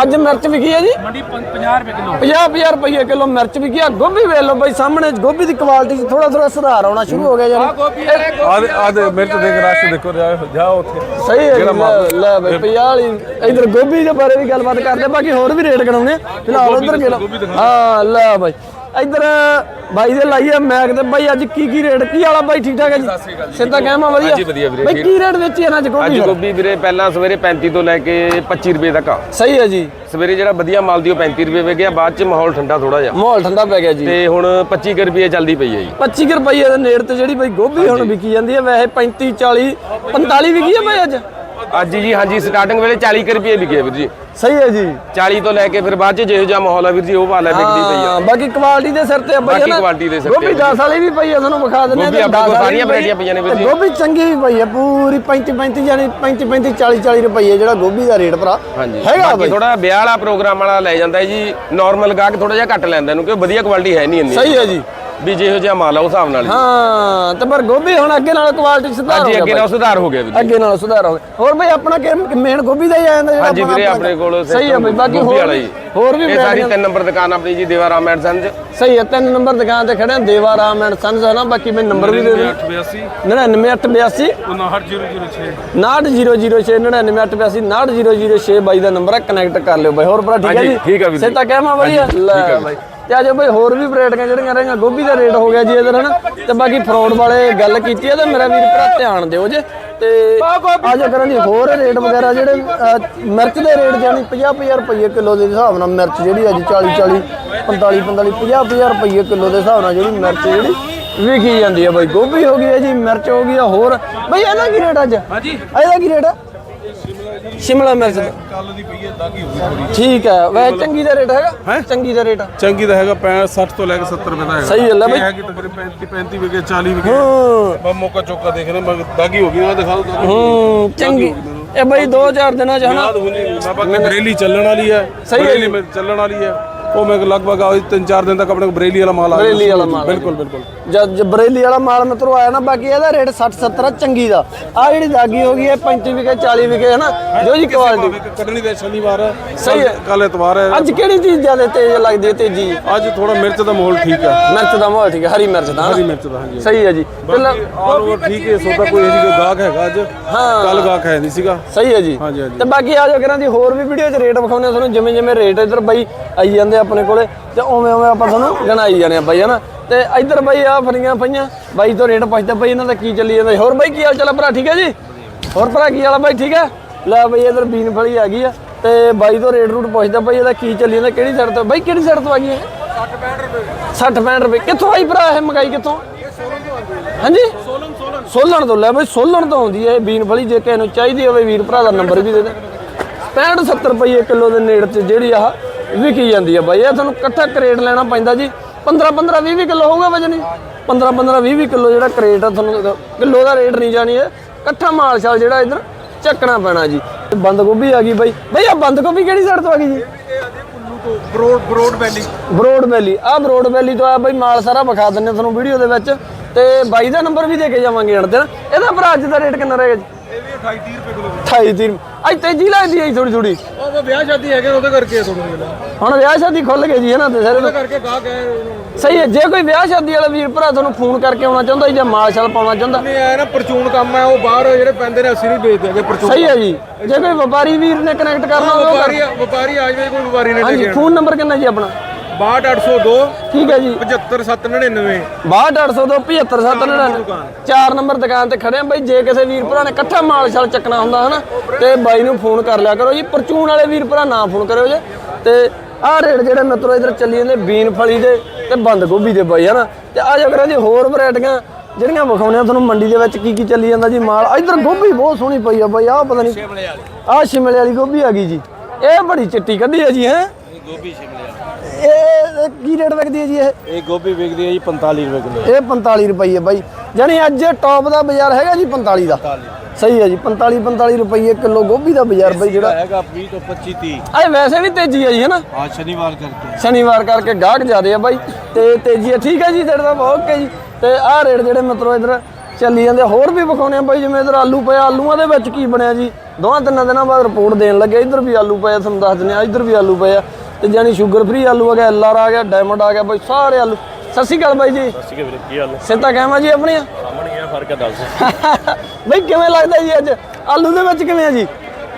ਅੱਜ ਮਿਰਚ ਵਿਕੀ ਹੈ ਜੀ? ਮੰਡੀ 50 ਰੁਪਏ ਕਿਲੋ। 50 50 ਰੁਪਏ ਕਿਲੋ ਮਿਰਚ ਵਿਕੀ ਆ। ਗੋਭੀ ਵੇਖ ਲਓ ਬਈ ਸਾਹਮਣੇ ਗੋਭੀ ਦੀ ਕੁਆਲਿਟੀ 'ਚ ਥੋੜਾ ਥੋੜਾ ਸੁਧਾਰ ਆਉਣਾ ਸ਼ੁਰੂ ਹੋ ਗਿਆ ਯਾਰ ਆਦੇ ਆਦੇ ਮਿਰਚ ਦੇਖ ਰਸ਼ ਦੇਖੋ ਜਾ ਜਾਓ ਉੱਥੇ। ਸਹੀ ਹੈ ਲੈ- ਬਈ 50 ਵਾਲੀ। ਇਧਰ ਗੋਭੀ ਦੇ ਬਾਰੇ ਵੀ ਗੱਲਬਾਤ ਕਰਦੇ ਬਾਕੀ ਹੋਰ ਵੀ ਰੇਟ ਕਰਾਉਣੇ ਆ। ਫਿਲਹਾਲ ਉਧਰ ਗਿਆ ਹਾਂ ਲੈ ਬਾਈ। ਇਧਰ ਬਾਈ ਦੇ ਲਾਈ ਆ ਮੈਗ ਤੇ ਬਾਈ ਅੱਜ ਕੀ ਕੀ ਰੇਟ ਕੀ ਵਾਲਾ ਬਾਈ? ਠੀਕ ਠਾਕ ਹੈ ਜੀ? ਸਿੱਧਾ ਕਹਿਮਾ ਵਧੀਆ? ਹਾਂਜੀ, ਵਧੀਆ ਵੀਰੇ, ਬਾਈ ਕੀ ਰੇਟ ਵੇਚੀ ਇਹਨਾਂ ਅੱਜ ਗੋਭੀ ਫਿਰ? ਗੋਭੀ ਵੀਰੇ ਪਹਿਲਾਂ ਸਵੇਰੇ 35 ਤੋਂ ਲੈ ਕੇ 25 ਰੁਪਏ ਤੱਕ ਆ। ਸਹੀ ਹੈ ਜੀ। ਸਵੇਰੇ ਜਿਹੜਾ ਵਧੀਆ ਮਾਲ ਦੀ ਉਹ 35 ਰੁਪਏ ਵਿਕਿਆ ਬਾਅਦ ਚ ਮਾਹੌਲ ਠੰਡਾ ਥੋੜਾ ਜਿਹਾ। ਮਾਹੌਲ ਠੰਡਾ ਪੈ ਗਿਆ ਜੀ। ਤੇ ਹੁਣ 25 ਕੁ ਰੁਪਏ ਚੱਲਦੀ ਪਈ ਹੈ ਜੀ। 25 ਕੁ ਰੁਪਏ ਦੇ ਨੇੜ ਤੇ ਜਿਹੜੀ ਬਾਈ ਗੋਭੀ ਹੁਣ ਵਿਕੀ ਜਾਂਦੀ ਹੈ ਵੈਸੇ 35 40 45 ਵਿਕੀ ਹੈ ਬਾਈ ਅੱਜ? ਅੱਜ ਜੀ ਹਾਂਜੀ ਸਟਾਰਟਿੰਗ ਵੇਲੇ 40 ਕੁ ਰੁਪਏ ਵਿਕੇ ਵੀਰ ਜੀ। ਸਹੀ ਹੈ ਜੀ। 40 ਤੋਂ ਲੈ ਕੇ ਫਿਰ ਬਾਅਦ ਚ ਜਿਹੋ ਜਿਹਾ ਮਾਹੌਲ ਆ ਵੀਰ ਜੀ ਉਹ ਵਾਲਾ ਵਿਕਦੀ ਪਈ ਆ। ਹਾਂ ਬਾਕੀ ਕੁਆਲਿਟੀ ਦੇ ਸਿਰ ਤੇ ਆ ਬਾਈ ਬਾਕੀ ਹੈ ਨਾ? quality ਦੇ ਸਿਰ ਤੇ ਗੋਭੀ 10 ਵਾਲੀ ਵੀ ਪਈ ਆ ਤੁਹਾਨੂੰ ਵਿਖਾ ਦਿੰਦੇ ਗੋਭੀ ਤੇ ਆਪਣੇ 10 ਕੋਲ ਸਾਰੀਆਂ ਵੈਰਾਈਟੀਆਂ ਪਈਆਂ ਨੇ ਵੀਰ ਜੀ। ਗੋਭੀ ਚੰਗੀ ਵੀ ਪਈ ਆ ਪੂਰੀ 35 35 ਜਾਨੀ 35 35 40 40 ਰੁਪਏ ਜਿਹੜਾ ਗੋਭੀ ਦਾ ਰੇਟ ਭਰਾ। ਹੈਗਾ ਬਾਕੀ ਬਾਈ। ਥੋੜਾ ਵਿਆਹ ਵਾਲਾ ਪ੍ਰੋਗਰਾਮ ਵਾਲਾ ਲੈ ਜਾਂਦਾ ਹੈ ਜੀ ਨਾਰਮਲ ਗਾਹਕ ਥੋੜਾ ਜਿਹਾ ਘੱਟ ਲੈਂਦਾ ਇਹਨੂੰ ਕਿਉਂਕਿ ਵਧੀਆ ਕੁਆਲਿਟੀ ਹੈ ਨਹੀਂ ਇੰਨੀ। ਸਹੀ ਹੈ ਜੀ। ਵੀ ਜਿਹੋ ਜਿਹਾ ਮਾਲ ਆ ਉਸ ਹਿਸਾਬ ਨਾਲ ਹਾਂ। ਤੇ ਪਰ ਗੋਭੀ ਹੁਣ ਅੱਗੇ ਨਾਲ ਕੁਆਲਿਟੀ ਸੁਧਾਰ ਹੋ ਹਾਂਜੀ ਗਿਆ ਅੱਗੇ ਨਾਲ ਸੁਧਾਰ ਹੋ ਗਿਆ ਵੀਰ ਜੀ। ਅੱਗੇ ਨਾਲ ਸੁਧਾਰ ਹੋ ਗਿਆ। ਹੋਰ ਬਈ ਆਪਣਾ ਮੇਨ ਗੋਭੀ ਦਾ ਹੀ ਆ ਜਾਂਦਾ ਜਿਹੜਾ ਹਾਂਜੀ ਵੀਰੇ ਆਪਣੇ ਕੋਲ ਸਹੀ ਹੈ ਬਈ ਬਾਕੀ ਗੋਭੀ ਹੋਰ ਵਾਲਾ ਜੀ। ਹੋਰ ਵੀ ਇਹ ਸਾਰੀ varieties- ਤਿੰਨ ਨੰਬਰ ਦੁਕਾਨ ਆਪਣੀ ਜੀ ਦੇਵਾ ਰਾਮ ਐਂਡ ਸੰਜ। ਸਹੀ ਹੈ ਤਿੰਨ ਨੰਬਰ ਦੁਕਾਨ ਤੇ ਖੜੇ ਆ ਦੇਵਾ ਰਾਮ ਐਂਡ ਸੰਸ ਹੈ ਨਾ ਬਾਕੀ ਮੈਂ ਨੰਬਰ ਵੀ ਦੇ ਦੇ 88 99882 98006 69006 99882 69006 ਬਾਈ ਦਾ ਨੰਬਰ ਹੈ ਕਨੈਕਟ ਕਰ ਲਿਓ ਬਾਈ। ਹੋਰ ਭਰਾ ਠੀਕ ਹੈ ਹਾਂਜੀ, ਜੀ? ਠੀਕ ਹੈ ਵੀਰ ਜੀ। ਸੇ ਤਾਂ ਕਹਿਮਾ ਵਧੀਆ ਲੈ ਬਾਈ। ਤੇ ਆਜੋ ਬਾਈ ਹੋਰ ਵੀ ਰੇਟਾਂ ਜਿਹੜੀਆਂ ਰਹੀਆਂ ਗੋਭੀ ਦਾ ਰੇਟ ਹੋ ਗਿਆ ਜੀ ਇਧਰ ਹਨਾ ਤੇ ਬਾਕੀ ਫਰੋਡ ਵਾਲੇ ਗੱਲ ਕੀਤੀ ਹੈ ਤੇ ਮੇਰਾ ਵੀਰ ਭਰਾ ਧਿਆਨ ਦਿਓ ਜੇ ਤੇ ਆਜੋ ਕਰਾਂ ਦੀ ਹੋਰ ਰੇਟ ਵਗੈਰਾ ਜਿਹੜੇ ਮਿਰਚ ਦੇ ਰੇਟ ਜਾਨੀ 50 50 ਰੁਪਏ ਕਿਲੋ ਦੇ ਹਿਸਾਬ ਨਾਲ ਮਿਰਚ ਜਿਹੜੀ ਅੱਜ 40 40 45 45 50 50 ਰੁਪਏ ਕਿਲੋ ਦੇ ਹਿਸਾਬ ਨਾਲ ਜਿਹੜੀ ਮਿਰਚ ਜਿਹੜੀ ਵਿਕੀ ਜਾਂਦੀ ਹੈ ਬਾਈ। ਗੋਭੀ ਹੋ ਗਈ ਹੈ ਜੀ ਮਿਰਚ ਹੋ ਗਈ ਹੈ ਹੋਰ। ਬਾਈ ਇਹਦਾ ਕੀ ਰੇਟ ਅੱਜ? ਹਾਂਜੀ। ਇਹਦਾ ਕੀ ਰੇਟ ਹੈ ਸ਼ਿਮਲਾ ਮਿਰਚ। ਦਾ ਕੱਲ ਦੀ ਪਈ ਹੈ ਦਾਗੀ ਹੋ ਗਈ ਥੋੜੀ ਠੀਕ ਹੈ ਵੈਸੇ ਚੰਗੀ ਦਾ ਰੇਟ ਹੈਗਾ? ਚੰਗੀ ਦਾ ਰੇਟ ਚੰਗੀ ਦਾ ਹੈਗਾ 65 60 ਤੋਂ ਲੈ ਕੇ 70 ਰੁਪਏ ਦਾ ਹੈਗਾ। ਸਹੀ ਗੱਲ ਹੈ ਬਈ। ਇਹ ਹੈਗੀ ਤਕਰੀਬਨ 35 35 ਵਿਕੇ 40 ਵਿਕੇ ਹੂੰ। ਬਸ ਮੌਕਾ ਚੌਕਾ ਦੇਖ ਰਹੇ ਮੈਂ ਦਾਗੀ ਹੋ ਗਈ ਨਾ ਦਿਖਾ ਦੋ ਹੂੰ ਚੰਗੀ। ਇਹ ਬਈ 2000 ਦਿਨਾਂ ਚ ਹਨਾ। ਯਾਦ ਹੋਣੀ ਬਾਕੀ ਬਰੇਲੀ ਚੱਲਣ ਵਾਲੀ ਹੈ। ਸਹੀ ਹੈ ਬਰੇਲੀ। ਮੇ ਚੱਲਣ ਵਾਲੀ ਹੈ। ਉਹ ਮੈਂ ਲਗਭਗ ਆ ਤਿੰਨ ਚਾਰ ਦਿਨ ਤੱਕ ਆਪਣੇ ਬਰੇਲੀ ਵਾਲਾ ਮਾਲ ਆ ਬਰੇਲੀ। ਵਾਲਾ ਮਾਲ ਬਿਲਕੁਲ ਬਿਲਕੁਲ। ਜਦ ਬਰੇਲੀ ਵਾਲਾ ਮਾਲ ਮਿੱਤਰੋ ਆਇਆ ਨਾ ਬਾਕੀ ਇਹਦਾ ਰੇਟ 60 70 ਆ ਚੰਗੀ ਦਾ। ਆ ਜਿਹੜੀ ਦਾਗੀ ਹੋ ਗਈ ਹੈ 35 ਵਿਕੇ 40 ਵਿਕੇ ਹਨਾ? ਜੋ ਜੀ ਕੁਆਲਿਟੀ ਕੱਢਣੀ ਤੇ ਸ਼ਨੀਵਾਰ ਹੈ ਸਹੀ ਹੈ। ਕੱਲ ਐਤਵਾਰ ਹੈ। ਅੱਜ ਕਿਹੜੀ ਚੀਜ਼ ਜ਼ਿਆਦਾ ਤੇਜ਼ ਲੱਗਦੀ ਹੈ ਤੇਜ਼ੀ? ਅੱਜ ਥੋੜਾ ਮਿਰਚ ਦਾ ਮਾਹੌਲ ਠੀਕ ਹੈ। ਮਿਰਚ ਦਾ ਮਾਹੌਲ ਠੀਕ ਹੈ ਹਰੀ ਮਿਰਚ ਦਾ ਹਰੀ? ਮਿਰਚ ਦਾ ਹਾਂਜੀ। ਸਹੀ ਹੈ ਜੀ। ਆਲ ਓਵਰ ਠੀਕ ਹੈ ਸੌਦਾ ਕੋਈ ਇਹੋ ਜਿਹੀ ਗਾਹਕ ਹੈਗਾ ਅੱਜ। ਹਾਂ। ਕੱਲ ਗਾਹਕ ਹੈ ਨਹੀਂ ਸੀਗਾ। ਸਹੀ ਹੈ ਜੀ। ਤੇ ਬਾਕੀ ਆ ਜਾਓ ਕਰਾਂ ਦੀ ਹੋਰ ਵੀ ਵੀਡੀਓ 'ਚ ਰੇਟ ਵਿਖਾਉਂਦੇ ਆ ਤੁਹਾਨੂੰ ਜਿਵੇਂ ਜਿਵੇਂ ਰੇਟ ਇਧਰ ਬਾਈ ਆਈ ਜਾਂਦੇ ਆਪਣੇ ਕੋਲੇ ਤੇ ਉਵੇਂ ਉਵੇਂ ਆਪਾਂ ਤੁਹਾਨੂੰ ਗਣਾਈ ਜਾਣੇ ਆ ਬਾਈ, ਹਨਾ? ਤੇ ਇੱਧਰ ਬਾਈ ਆ ਫਰੀਆਂ ਪਈਆਂ। ਬਾਈ ਤੋਂ ਰੇਟ ਪੁੱਛਦਾ ਬਾਈ, ਇਹਨਾਂ ਦਾ ਕੀ ਚੱਲੀ ਜਾਂਦਾ? ਹੋਰ ਬਾਈ, ਕੀ ਹਾਲ ਚਾਲ ਆ ਭਰਾ? ਠੀਕ ਹੈ ਜੀ? ਹੋਰ ਭਰਾ, ਕੀ ਹਾਲ ਆ ਬਾਈ? ਠੀਕ ਹੈ? ਲੈ ਬਾਈ, ਇੱਧਰ ਬੀਨ ਫਲੀ ਆ ਗਈ ਆ। ਤੇ ਬਾਈ ਤੋਂ ਰੇਟ ਰੂਟ ਪੁੱਛਦਾ ਬਾਈ, ਇਹਦਾ ਕੀ ਚੱਲੀ ਜਾਂਦਾ? ਕਿਹੜੀ ਸਾਈਡ ਤੋਂ? ਬਾਈ, ਕਿਹੜੀ ਸਾਈਡ ਤੋਂ ਆ ਗਈ ਇਹ? 60 65 ਰੁਪਏ। ਕਿੱਥੋਂ ਆਈ ਭਰਾ ਇਹ ਮਗਾਈ? ਕਿੱਥੋਂ? ਹਾਂਜੀ? ਸੋਲਨ ਸੋਲਨ ਸੋਲਨ ਤੋਂ। ਲੈ ਬਈ ਸੋਲਨ ਤੋਂ ਆਉਂਦੀ ਹੈ ਇਹ ਬੀਨ ਫਲੀ ਜੇ ਕਿਸੇ ਨੂੰ ਚਾਹੀਦੀ ਹੋਵੇ ਵੀਰ, ਭਰਾ ਦਾ ਨੰਬਰ ਵੀ ਦੇ ਦੇ। 65 70 ਰੁਪਏ ਕਿਲੋ ਦੇ ਨੇੜੇ ਤੇ ਜਿਹੜੀ ਆਹ ਵਿਕੀ ਜਾਂਦੀ ਹੈ ਬਾਈ। ਇਹ ਤੁਹਾਨੂੰ ਇਕੱਠਾ ਕਰੇਟ ਲੈਣਾ ਪੈਂਦਾ ਜੀ। 15 15 20 20 ਕਿਲੋ ਹੋਊਗਾ ਵਜਨ 15 15 20 20 ਕਿਲੋ ਜਿਹੜਾ ਕਰੇਟ ਆ ਤੁਹਾਨੂੰ ਕਿਲੋ ਦਾ ਰੇਟ ਨਹੀਂ ਜਾਣੀ ਹੈ ਇਕੱਠਾ ਮਾਲ ਸ਼ਾਲ ਜਿਹੜਾ ਇਧਰ ਚੱਕਣਾ ਪੈਣਾ ਜੀ। ਬੰਦ ਗੋਭੀ ਆ ਗਈ ਬਾਈ। ਬਾਈ ਆ ਬੰਦ ਗੋਭੀ ਕਿਹੜੀ ਸਾਈਡ ਤੋਂ ਆ ਗਈ ਜੀ? Broad broad valley broad valley ਆ ਬਰੋਡ ਵੈਲੀ ਤੋਂ ਆ ਬਈ ਮਾਲ ਸਾਰਾ ਵਿਖਾ ਦਿੰਨੇ ਤੁਹਾਨੂੰ ਵੀਡੀਓ ਦੇ ਵਿੱਚ। ਤੇ ਬਾਈ ਦਾ ਨੰਬਰ ਵੀ ਦੇ ਕੇ ਜਾਵਾਂਗੇ ਅਣ ਦਿਨ। ਇਹਦਾ ਭਰਾ ਅੱਜ ਦਾ ਰੇਟ ਕਿੰਨਾ ਰਹੇਗਾ ਜੀ? ਇਹ ਵੀ 28 30 ਰੁਪਏ ਕਿਲੋ 28 30 ਅੱਜ ਤੇਜ਼ੀ ਲੱਗਦੀ ਹੈ ਥੋੜੀ ਥੋੜੀ ਉਹ ਵਿਆਹ ਸ਼ਾਦੀ ਹੈਗੇ ਉਹਦੇ ਕਰਕੇ ਥੋੜਾ ਜਿਹਾ ਹੁਣ ਵਿਆਹ ਸ਼ਾਦੀ ਖੁੱਲ ਗਈ ਜੀ ਇਹਨਾਂ ਤੇ ਸਾਰੇ ਕਰਕੇ ਗਾਹਕ ਹੈ ਸਹੀ ਹੈ ਜੇ ਕੋਈ ਵਿਆਹ ਸ਼ਾਦੀ ਵਾਲਾ ਵੀਰ ਭਰਾ ਤੁਹਾਨੂੰ ਫੋਨ ਕਰਕੇ ਆਉਣਾ ਚਾਹੁੰਦਾ ਜਾਂ ਮਾਲ ਸ਼ਾਲ ਪਾਉਣਾ ਚਾਹੁੰਦਾ। ਨਹੀਂ ਆਇਆ ਨਾ ਪਰਚੂਨ ਕੰਮ ਹੈ ਉਹ ਬਾਹਰ ਜਿਹੜੇ ਪੈਂਦੇ ਨੇ ਅਸੀਂ ਨਹੀਂ ਵੇਚਦੇ ਹੈਗੇ ਪਰਚੂਨ ਸਹੀ ਹੈ ਜੀ। ਜੇ ਕੋਈ ਵਪਾਰੀ ਵੀਰ ਨੇ ਕਨੈਕਟ ਕਰਨਾ ਹੋਵੇ ਉਹ ਕਰ ਵਪਾਰੀ ਵਪਾਰੀ ਆ ਜਾਵੇ ਕੋਈ ਵਪਾਰੀ ਨੇ ਹਾਂਜੀ ਫੋਨ ਨੰਬਰ ਕਿੰਨਾ ਜੀ ਆਪਣਾ? 62802 ਠੀਕ ਹੈ ਜੀ। 75799 62802 75799 ਚਾਰ ਨੰਬਰ ਦੁਕਾਨ ਤੇ ਖੜੇ ਆ ਬਾਈ ਜੇ ਕਿਸੇ ਵੀਰ ਭਰਾ ਨੇ ਇਕੱਠਾ ਮਾਲ ਛਾਲ ਚੱਕਣਾ ਹੁੰਦਾ ਹਨਾ ਤੇ ਬਾਈ ਨੂੰ ਫੋਨ ਕਰ ਲਿਆ ਕਰੋ ਜੀ। ਪਰਚੂਨ ਵਾਲੇ ਵੀਰ ਭਰਾ ਨਾ ਫੋਨ ਕਰਿਓ ਜੇ। ਤੇ ਆਹ ਰੇਟ ਜਿਹੜੇ ਮਿੱਤਰੋ ਇਧਰ ਚੱਲੀ ਜਾਂਦੇ ਬੀਨ ਫਲੀ ਦੇ ਤੇ ਬੰਦ ਗੋਭੀ ਦੇ ਬਾਈ ਹਨਾ। ਤੇ ਆ ਜਾ ਕਰਾਂ ਜੀ ਹੋਰ ਵੈਰਾਈਟੀਆਂ ਜਿਹੜੀਆਂ ਵਿਖਾਉਣੇ ਆ ਤੁਹਾਨੂੰ ਮੰਡੀ ਦੇ ਵਿੱਚ ਕੀ ਕੀ ਚੱਲੀ ਜਾਂਦਾ ਜੀ ਮਾਲ। ਇਧਰ ਗੋਭੀ ਬਹੁਤ ਸੋਹਣੀ ਪਈ ਆ ਬਾਈ ਆਹ ਪਤਾ ਨਹੀਂ ਸ਼ਿਮਲੇ ਵਾਲੀ। ਆਹ ਸ਼ਿਮਲੇ ਵਾਲੀ ਗੋਭੀ ਆ ਗਈ ਜੀ। ਇਹ ਬੜੀ ਚਿੱਟੀ ਕੱਢੀ ਹੈ ਜੀ ਹੈ। ਗੋਭੀ ਸ਼ਿਮਲੇ ਇਹ ਇਹ ਕੀ ਰੇਟ ਵਿਕਦੀ ਹੈ ਜੀ ਇਹ? ਇਹ ਗੋਭੀ ਵਿਕਦੀ ਹੈ ਜੀ 45 ਰੁਪਏ ਕਿਲੋ। ਇਹ 45 ਰੁਪਏ ਬਾਈ। ਜਾਨੀ ਅੱਜ ਟੌਪ ਦਾ ਬਾਜ਼ਾਰ ਹੈਗਾ ਜੀ 45 ਦਾ। ਸਹੀ ਹੈ ਜੀ 45 45 ਰੁਪਏ ਕਿਲੋ ਗੋਭੀ ਦਾ ਬਾਜ਼ਾਰ ਬਾਈ ਜਿਹੜਾ। ਹੈਗਾ 20 ਤੋਂ 25 30 ਇਹ ਵੈਸੇ ਵੀ ਤੇਜ਼ੀ ਹੈ ਜੀ ਹੈਨਾ? ਆ ਸ਼ਨੀਵਾਰ ਕਰਕੇ। ਸ਼ਨੀਵਾਰ ਕਰਕੇ ਗਾਹਕ ਜ਼ਿਆਦੇ ਆ ਬਾਈ। ਤੇ ਤੇਜ਼ੀ ਹੈ ਠੀਕ ਹੈ ਜੀ ਤੁਹਾਡਾ ਤਾਂ ਬਹੁਤ ਓਕੇ ਜੀ। ਤੇ ਆਹ ਰੇਟ ਜਿਹੜੇ ਮਿੱਤਰੋ ਇਧਰ ਚੱਲੀ ਜਾਂਦੇ ਹੋਰ ਵੀ ਵਿਖਾਉਣੇ ਆ ਬਾਈ ਜਿਵੇਂ ਇਧਰ ਆਲੂ ਪਿਆ ਆਲੂਆਂ ਦੇ ਵਿੱਚ ਕੀ ਬਣਿਆ ਜੀ? ਦੋਹਾਂ ਤਿੰਨਾਂ ਦਿਨਾਂ ਬਾਅਦ ਰਿਪੋਰਟ ਦੇਣ ਲੱਗੇ ਇਧਰ ਵੀ ਆਲੂ ਪਏ ਆ, ਤੁਹਾਨੂੰ ਦੱਸ ਦਿੰਦੇ ਆ ਇਧਰ ਵੀ ਆਲੂ ਪਏ ਆ। ਤੇ ਜਾਨੀ ਸ਼ੂਗਰ ਫ੍ਰੀ ਆਲੂ ਆ ਗਿਆ ਐਲਆਰ ਆ ਗਿਆ ਡਾਇਮੰਡ ਆ ਗਿਆ ਬਾਈ ਸਾਰੇ ਆਲੂ। ਸਤਿ ਸ਼੍ਰੀ ਅਕਾਲ ਬਾਈ ਜੀ। ਠੀਕ ਹੈ ਵੀਰੇ ਕੀ ਹਾਲ ਸਿੱਧਾ ਕਹਿਮਾ ਜੀ ਆਪਣੀਆਂ? ਸਾਹਮਣੇ ਗਿਆ ਫ਼ਰਕ ਦੱਸ। ਬਈ ਕਿਵੇਂ ਲੱਗਦਾ ਜੀ ਅੱਜ? ਆਲੂ ਦੇ ਵਿੱਚ ਕਿਵੇਂ ਆ ਜੀ?